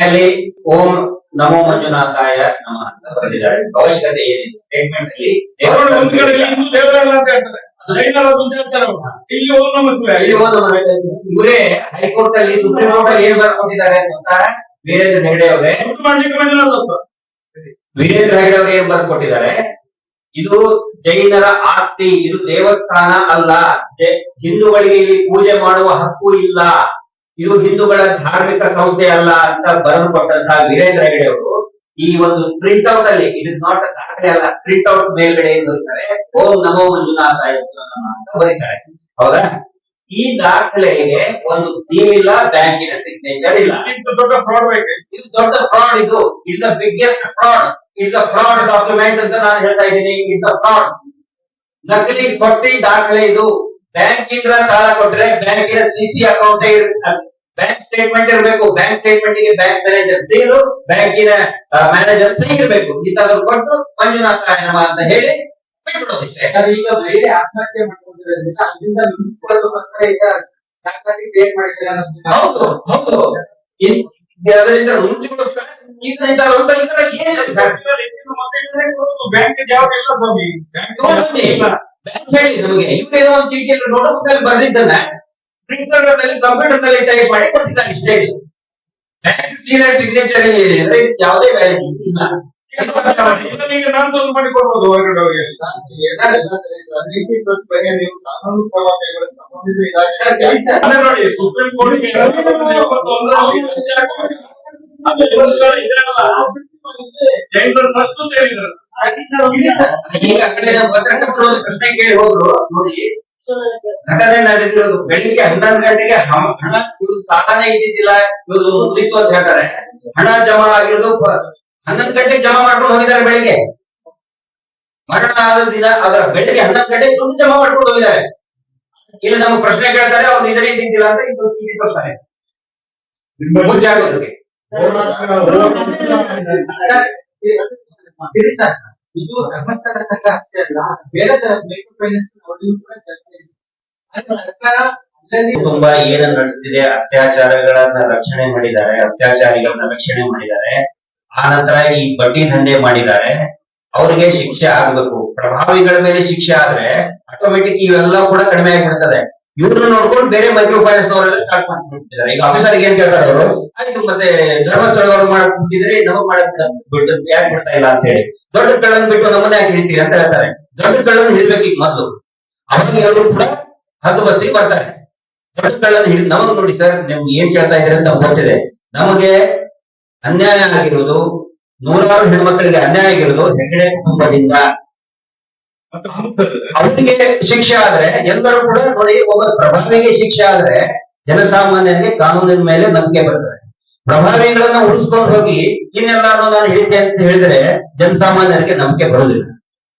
ಮೇಲೆ ಓಂ ನಮೋ ಮಂಜುನಾಥಾಯ ನಮಃ ಅಂತ ಬರೆದಿದ್ದಾರೆ. ಅವಶ್ಯಕತೆ ಏನಿದೆ ಸ್ಟೇಟ್ಮೆಂಟ್ ಅಲ್ಲಿ ಇವರೇ ಹೈಕೋರ್ಟ್ ಅಲ್ಲಿ ಸುಪ್ರೀಂ ಕೋರ್ಟ್ ಅಲ್ಲಿ ಏನ್ ಬರ್ಕೊಟ್ಟಿದ್ದಾರೆ ಅಂತ ವೀರೇಂದ್ರ ಹೆಗಡೆ ಅವರೇ. ವೀರೇಂದ್ರ ಹೆಗಡೆ ಅವರು ಏನ್ ಬರ್ಕೊಟ್ಟಿದ್ದಾರೆ? ಇದು ಜೈನರ ಆಸ್ತಿ ಇದು ದೇವಸ್ಥಾನ ಅಲ್ಲ. ಹಿಂದೂಗಳಿಗೆ ಇಲ್ಲಿ ಪೂಜೆ ಮಾಡುವ ಹಕ್ಕು ಇಲ್ಲ. ಇದು ಹಿಂದೂಗಳ ಧಾರ್ಮಿಕ ಸಂಸ್ಥೆ ಅಲ್ಲ ಅಂತ ಬರೆದು ಕೊಟ್ಟಂತಹ ವೀರೇಂದ್ರ ಹೆಗಡೆ ಅವರು ಈ ಒಂದು ಪ್ರಿಂಟ್ ಔಟ್ ಅಲ್ಲಿ ಇಟ್ ಇಸ್ ನಾಟ್ ದಾಖಲೆ ಅಲ್ಲ ಪ್ರಿಂಟ್ ಔಟ್ ಮೇಲ್ಗಡೆ ಬರೀತಾರೆ ಓಂ ನಮೋ ಮಂಜುನಾಥ ಅಂತ ಬರೀತಾರೆ. ಹೌದಾ? ಈ ದಾಖಲೆಗೆ ಒಂದು ಇಲ್ಲ ಬ್ಯಾಂಕಿನ ಸಿಗ್ನೇಚರ್ ಇಲ್ಲ. ದೊಡ್ಡ ಫ್ರಾಡ್ ಬೇಕು. ಇದು ದೊಡ್ಡ ಫ್ರಾಡ್ ಇದು. It's the biggest fraud it's a fraud document ಅಂತ ನಾನು ಹೇಳ್ತಾ ಇದ್ದೀನಿ. ಇಟ್ಸ್ ಅ ಫ್ರಾಡ್ ನಕಲಿ ಕೊಟ್ಟಿ ದಾಖಲೆ ಇದು. ಬ್ಯಾಂಕಿಂದ ಸಾಲ ಕೊಟ್ರೆ ಬ್ಯಾಂಕಿನ ಸಿಸಿ ಅಕೌಂಟ್ ಬ್ಯಾಂಕ್ ಸ್ಟೇಟ್ಮೆಂಟ್ ಇರಬೇಕು. ಬ್ಯಾಂಕ್ ಸ್ಟೇಟ್ಮೆಂಟ್ಗೆ ಬ್ಯಾಂಕ್ ಮ್ಯಾನೇಜರ್ ಸೀಲು ಬ್ಯಾಂಕಿನ ಮ್ಯಾನೇಜರ್ ಸಹಿ ಇರಬೇಕು ಇಂಥದ್ದು ಕೊಟ್ಟು ಮಂಜುನಾಥ ಅಂತ ಹೇಳಿ ಬಿಟ್ಬಿಡೋದಿಷ್ಟೇ ಯಾಕಂದ್ರೆ ಈಗ ಮಹಿಳೆ ಆತ್ಮಹತ್ಯೆ ಮಾಡ್ಕೊಂಡಿರೋದ್ರಿಂದ ಅದರಿಂದ ನಿಂತ್ಕೊಳ್ಳೋದಕ್ಕೋಸ್ಕರ ಈಗ ದಾಖಲಾತಿ ಕ್ರಿಯೇಟ್ ಮಾಡಿದ್ದಾರೆ ಹೌದು ಹೌದು. ಇದರಿಂದ ಇದರ ಬ್ಯಾಂಕ್ ಬ್ಯಾಂಕ್ ಹೇಳಿ ನಮಗೆ ಇವ್ರೇನೋ ಒಂದು ಚೀಟಿಯಲ್ಲಿ ನೋಟ್ಬುಕ್ ಅಲ್ಲಿ ಬರೆದಿದ್ದನ್ನ ಪ್ರಿಂಟರ್ನಲ್ಲಿ ಕಂಪ್ಯೂಟರ್ನಲ್ಲಿ ಟೈಪ್ ಮಾಡಿ ಕೊಟ್ಟಿದ್ದಾರೆ ಇಷ್ಟೇ. ಬ್ಯಾಂಕ್ ಸಿಗ್ನೇಚರ್ ಯಾವುದೇ ವ್ಯಾಲ್ಯೂ ಇಲ್ಲ. ನಾನು ಮಾಡಿ ನೋಡಿ, ಸುಪ್ರೀಂ ಕೋರ್ಟ್ ಫಸ್ಟ್ ಪ್ರಶ್ನೆ ಕೇಳಿ ಹೋದ್ರು, ನೋಡಿ. ಘಟನೆ ನಡೆದಿರೋದು ಬೆಳಿಗ್ಗೆ ಹನ್ನೊಂದು ಗಂಟೆಗೆ ಹಣ ಇವ್ರು ಸಾಧನೆ ಇದ್ದಿದ್ದಿಲ್ಲ. ಇವ್ರು ಮುಗಿತು ಅಂತ ಹೇಳ್ತಾರೆ. ಹಣ ಜಮಾ ಆಗಿರೋದು ಹನ್ನೊಂದು ಗಂಟೆಗೆ ಜಮಾ ಮಾಡ್ಕೊಂಡು ಹೋಗಿದ್ದಾರೆ ಬೆಳಿಗ್ಗೆ. ಮರಣ ಆದ ದಿನ ಅದರ ಬೆಳಿಗ್ಗೆ ಹನ್ನೊಂದು ಗಂಟೆಗೆ ತುಂಬ ಜಮಾ ಮಾಡ್ಕೊಂಡು ಹೋಗಿದ್ದಾರೆ. ಇಲ್ಲ, ನಮ್ಮ ಪ್ರಶ್ನೆ ಕೇಳ್ತಾರೆ, ಅವ್ರು ಇದರೇ ತಿಂತಿಲ್ಲ ಅಂತ ತಿಳ್ಕೊಳ್ತಾರೆ ಮುಂಚೆ ಆಗೋದಕ್ಕೆ ಇದು ಬೇರೆ ಫೈನಾನ್ಸ್ ತುಂಬಾ ಏನನ್ನ ನಡೆಸ್ತಿದೆ, ಅತ್ಯಾಚಾರಗಳನ್ನ ರಕ್ಷಣೆ ಮಾಡಿದ್ದಾರೆ, ಅತ್ಯಾಚಾರಿಗಳನ್ನ ರಕ್ಷಣೆ ಮಾಡಿದ್ದಾರೆ. ಆ ನಂತರ ಈ ಬಡ್ಡಿ ದಂಧೆ ಮಾಡಿದ್ದಾರೆ. ಅವ್ರಿಗೆ ಶಿಕ್ಷೆ ಆಗ್ಬೇಕು. ಪ್ರಭಾವಿಗಳ ಮೇಲೆ ಶಿಕ್ಷೆ ಆದ್ರೆ ಆಟೋಮೆಟಿಕ್ ಇವೆಲ್ಲ ಕೂಡ ಕಡಿಮೆ ಆಗಿಬಿಡ್ತದೆ. ಇವ್ರನ್ನ ನೋಡ್ಕೊಂಡು ಬೇರೆ ಮೈಕ್ರೋ ಫೈನಾನ್ಸ್ ಅವರೆಲ್ಲ ಸ್ಟಾರ್ಟ್ ಮಾಡ್ಬಿಟ್ಟಿದ್ದಾರೆ ಈಗ ಆಫೀಸರ್ ಏನ್ ಕೇಳ್ತಾರೆ ಅವರು? ಆಯ್ತು ಮತ್ತೆ ಧರ್ಮಸ್ಥಳದವ್ರು ಮಾಡಕ್ ಬಿಟ್ಟಿದ್ರೆ ನಮಗ್ ಮಾಡಕ್ ಬಿಟ್ಟು ಯಾಕೆ ಬಿಡ್ತಾ ಇಲ್ಲ ಅಂತ ಹೇಳಿ. ದೊಡ್ಡ ಕಳ್ಳನ್ ಬಿಟ್ಟು ನಮ್ಮನ್ನ ಯಾಕೆ ಹಿಡಿತೀರಿ ಅಂತ ಹೇಳ್ತಾರೆ. ದೊಡ್ಡ ಕಳ್ಳನ್ ಹಿಡಿಬೇಕು ಈಗ ಮೊದಲು. ಅವಾಗ ಅವರು ಕೂಡ ಹದ್ದು ಬಸ್ಸಿಗೆ ಬರ್ತಾರೆ. ದೊಡ್ಡ ಕಳ್ಳನ್ ಹಿಡಿದು ನಮಗ್ ನೋಡಿ ಸರ್, ನೀವು ಏನ್ ಕೇಳ್ತಾ ಇದ್ರೆ ಅಂತ ಗೊತ್ತಿದೆ. ನಮಗೆ ಅನ್ಯಾಯ ಆಗಿರುವುದು ನೂರಾರು ಹೆಣ್ಮಕ್ಕಳಿಗೆ ಅನ್ಯಾಯ ಆಗಿರುವುದು ಹೆಗಡೆ ಕುಟುಂಬದಿಂದ. ಅವರಿಗೆ ಶಿಕ್ಷೆ ಆದ್ರೆ ಎಲ್ಲರೂ ಕೂಡ ನೋಡಿ ಒಬ್ಬ ಪ್ರಭಾವಿಗೆ ಶಿಕ್ಷೆ ಆದ್ರೆ ಜನಸಾಮಾನ್ಯರಿಗೆ ಕಾನೂನಿನ ಮೇಲೆ ನಂಬಿಕೆ ಬರ್ತದೆ. ಪ್ರಭಾವಿಗಳನ್ನ ಉಳಿಸ್ಕೊಂಡು ಹೋಗಿ ಇನ್ನೆಲ್ಲಾರು ನಾನು ಹೇಳಿದ್ದೆ ಅಂತ ಹೇಳಿದ್ರೆ ಜನಸಾಮಾನ್ಯರಿಗೆ ನಂಬಿಕೆ ಬರೋದಿಲ್ಲ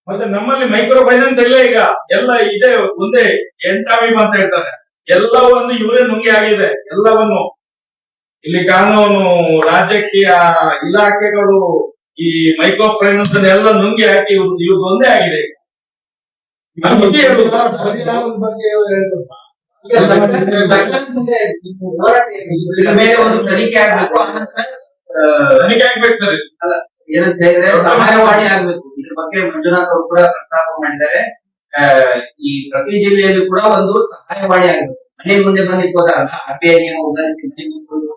ಮತ್ತೆ ನಮ್ಮಲ್ಲಿ ಮೈಕ್ರೋ ಫೈನಾನ್ಸ್ ಇಲ್ಲ ಈಗ. ಎಲ್ಲ ಇದೆ ಒಂದೇ ಎಂಟಾವಿ ಅಂತ ಹೇಳ್ತಾರೆ. ಎಲ್ಲವನ್ನು ಇವರೇ ನುಂಗಿ ಆಗಿದೆ. ಎಲ್ಲವನ್ನು. ಇಲ್ಲಿ ಕಾನೂನು ರಾಜಕೀಯ ಇಲಾಖೆಗಳು ಈ ಮೈಕ್ರೋ ಫೈನಾನ್ಸ್ ಎಲ್ಲ ನುಂಗಿ ಹಾಕಿ ಇವ್ರದ್ದು ಒಂದೇ ಆಗಿದೆ. ತನಿಖೆ ಆಗ್ಬೇಕು. ತನಿಖೆ ಸರ್. ಏನಂತ ಹೇಳಿದ್ರೆ ಸಹಾಯವಾಣಿ ಆಗ್ಬೇಕು. ಇದ್ರ ಬಗ್ಗೆ ಮಂಜುನಾಥ್ ಅವರು ಕೂಡ ಪ್ರಸ್ತಾಪ ಮಾಡಿದ್ದಾರೆ. ಆ, ಈ ಪ್ರತಿ ಜಿಲ್ಲೆಯಲ್ಲೂ ಕೂಡ ಒಂದು ಸಹಾಯವಾಣಿ ಆಗ್ಬೇಕು. ಮನೆ ಮುಂದೆ ಬಂದಿತ್ತು ಹೋದಾರಲ್ಲ ಆರ್ ಬಿ ಐ ನಿಯಮ ಉಲ್ಲಂಘಿಸಿ ಮನೆ ಮುಂದೆ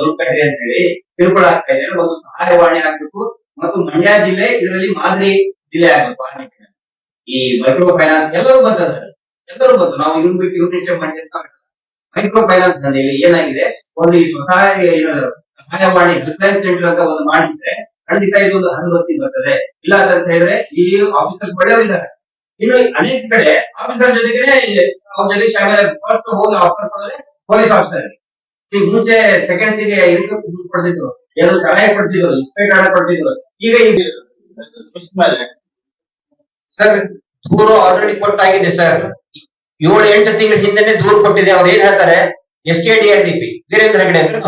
ದುಡ್ಡು ಅಂತ ಹೇಳಿ ತಿಳ್ಕೊಳ ಆಗ್ತಾ ಇದೆ ಒಂದು ಸಹಾಯವಾಣಿ ಆಗ್ಬೇಕು ಮತ್ತು ಮಂಡ್ಯ ಜಿಲ್ಲೆ ಇದರಲ್ಲಿ ಮಾದರಿ ಜಿಲ್ಲೆ ಆಗ್ಬೇಕು ಆ ನಿಟ್ಟಿನಲ್ಲಿ. ಈ ಮೈಕ್ರೋ ಫೈನಾನ್ಸ್ ಎಲ್ಲರೂ ಬಂತಾರೆ ಎಲ್ಲರೂ ಬಂತು ನಾವು ಇವ್ರು ಬಿಟ್ಟು ಇವ್ರು ನಿಟ್ಟೆ ಮಾಡಿ ಮೈಕ್ರೋ ಫೈನಾನ್ಸ್ನಲ್ಲಿ ಏನಾಗಿದೆ? ಒಂದು ಈ ಸಹಾಯ ಏನು ಸಹಾಯವಾಣಿ ಹೆಲ್ಪ್ಲೈನ್ ಸೆಂಟರ್ ಅಂತ ಒಂದು ಮಾಡಿದ್ರೆ ಖಂಡಿತ ಇದೊಂದು ಹನುಮತಿ ಬರ್ತದೆ. ಇಲ್ಲ ಅಂತ ಹೇಳಿದ್ರೆ ಇಲ್ಲಿ ಆಫೀಸರ್ ಒಳ್ಳೆಯವರಿದ್ದಾರೆ ಇನ್ನು ಅನೇಕ ಕಡೆ ಆಫೀಸರ್ ಜೊತೆಗೆ ಅವ್ರ ಜೊತೆ ಶಾಲೆ ಫಸ್ಟ್ ಹೋಗಿ ಆಫೀಸರ್ ಪೊಲೀಸ್ ಆಫೀಸರ್ ಈಗ ಮುಂಚೆ ಸೆಕೆಂಡ್ಸ್ಗೆ ಇದಕ್ಕೆ ದುಡ್ಡು ಕೊಡ್ತಿದ್ರು. ಎರಡು ಸಲಹೆ ಕೊಡ್ತಿದ್ರು ಇನ್ಸ್ಪೆಕ್ಟ್ ಹಣ ಕೊಡ್ತಿದ್ರು. ಈಗ ಸರ್ ದೂರು ಆಲ್ರೆಡಿ ಕೊಟ್ಟಾಗಿದೆ ಸರ್. ಏಳು ಎಂಟು ತಿಂಗಳ ಹಿಂದೆನೆ ದೂರು ಕೊಟ್ಟಿದೆ. ಅವ್ರು ಏನ್ ಹೇಳ್ತಾರೆ? S K D R D P. Virendra Hegde ಅಂದ್ರೆ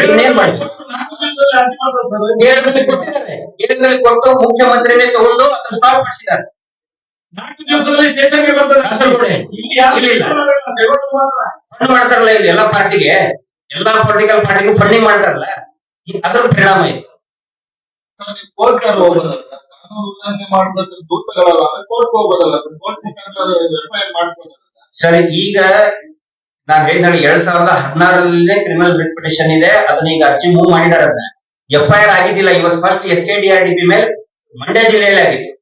ಇನ್ನೇನ್. ಕೇಂದ್ರದಲ್ಲಿ ಕೊಟ್ಟಿದ್ದಾರೆ. ಕೇಂದ್ರದಲ್ಲಿ ಕೊಟ್ಟು ಮುಖ್ಯಮಂತ್ರಿನೇ ತಗೊಂಡು ಅದನ್ನ ಸ್ಟಾಪ್ ಮಾಡಿಸಿದ್ದಾರೆ. ಮಾಡ್ತಾರಲ್ಲ ಇಲ್ಲಿ ಎಲ್ಲಾ ಪಾರ್ಟಿಗೆ. ಎಲ್ಲಾ ಪೊಲಿಟಿಕಲ್ ಪಾರ್ಟಿಗೂ ಫಂಡಿಂಗ್ ಮಾಡ್ತಾರಲ್ಲ. ಅದ್ರ ಪರಿಣಾಮ ಇದು. ಕೋರ್ಟ್ ಸರಿ ಈಗ ನಾನ್ ಹೇಳಿದ್ರೆ ಎರಡ್ ಸಾವಿರದ ಹದಿನಾರರಲ್ಲೇ ಕ್ರಿಮಿನಲ್ ರಿಟ್ ಪಿಟಿಷನ್ ಇದೆ. ಅದನ್ನ ಈಗ ಅರ್ಜಿ ಮೂವ್ ಮಾಡಿದಾರೆ ಅದನ್ನ. ಎಫ್ ಐ ಆರ್ ಆಗಿದ್ದಿಲ್ಲ. ಇವತ್ತು first S K D R D P ಮೇಲೆ ಮಂಡ್ಯ ಜಿಲ್ಲೆಯಲ್ಲಿ ಆಗಿತ್ತು.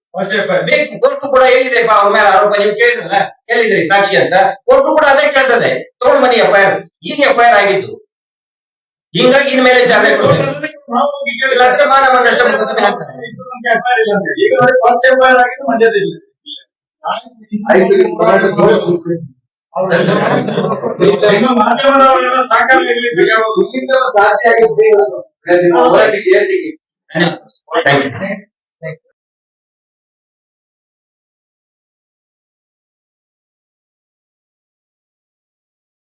ಬೇಕು ಕೋರ್ಟು ಕೂಡ ಎಲ್ಲಿದೆ? ಅವ್ರ ಮೇಲೆ ಆರೋಪ ನೀವು ಕೇಳಿದ್ರಲ್ಲ ಎಲ್ಲಿದ್ರಿ ಸಾಕ್ಷಿ ಅಂತ? ಕೋರ್ಟು ಕೂಡ ಅದೇ ಕೇಳ್ತದೆ. ತಗೊಂಡ್ ಬನ್ನಿ ಎಫ್ ಐ ಆರ್ ಈಗ ಎಫ್ ಐ ಆರ್ ಆಗಿದ್ದು ಹಿಂಗಾಗಿ ಇನ್ಮೇಲೆ ಜಾಗ ಕೊಡ್ಬೇಕು ಇಲ್ಲಾಂದ್ರೆ ಮಾನವ ನಷ್ಟ ಮೊಕದ್ದಮೆ ಹಾಕ್ತಾರೆ. ಈಗ ನೋಡಿ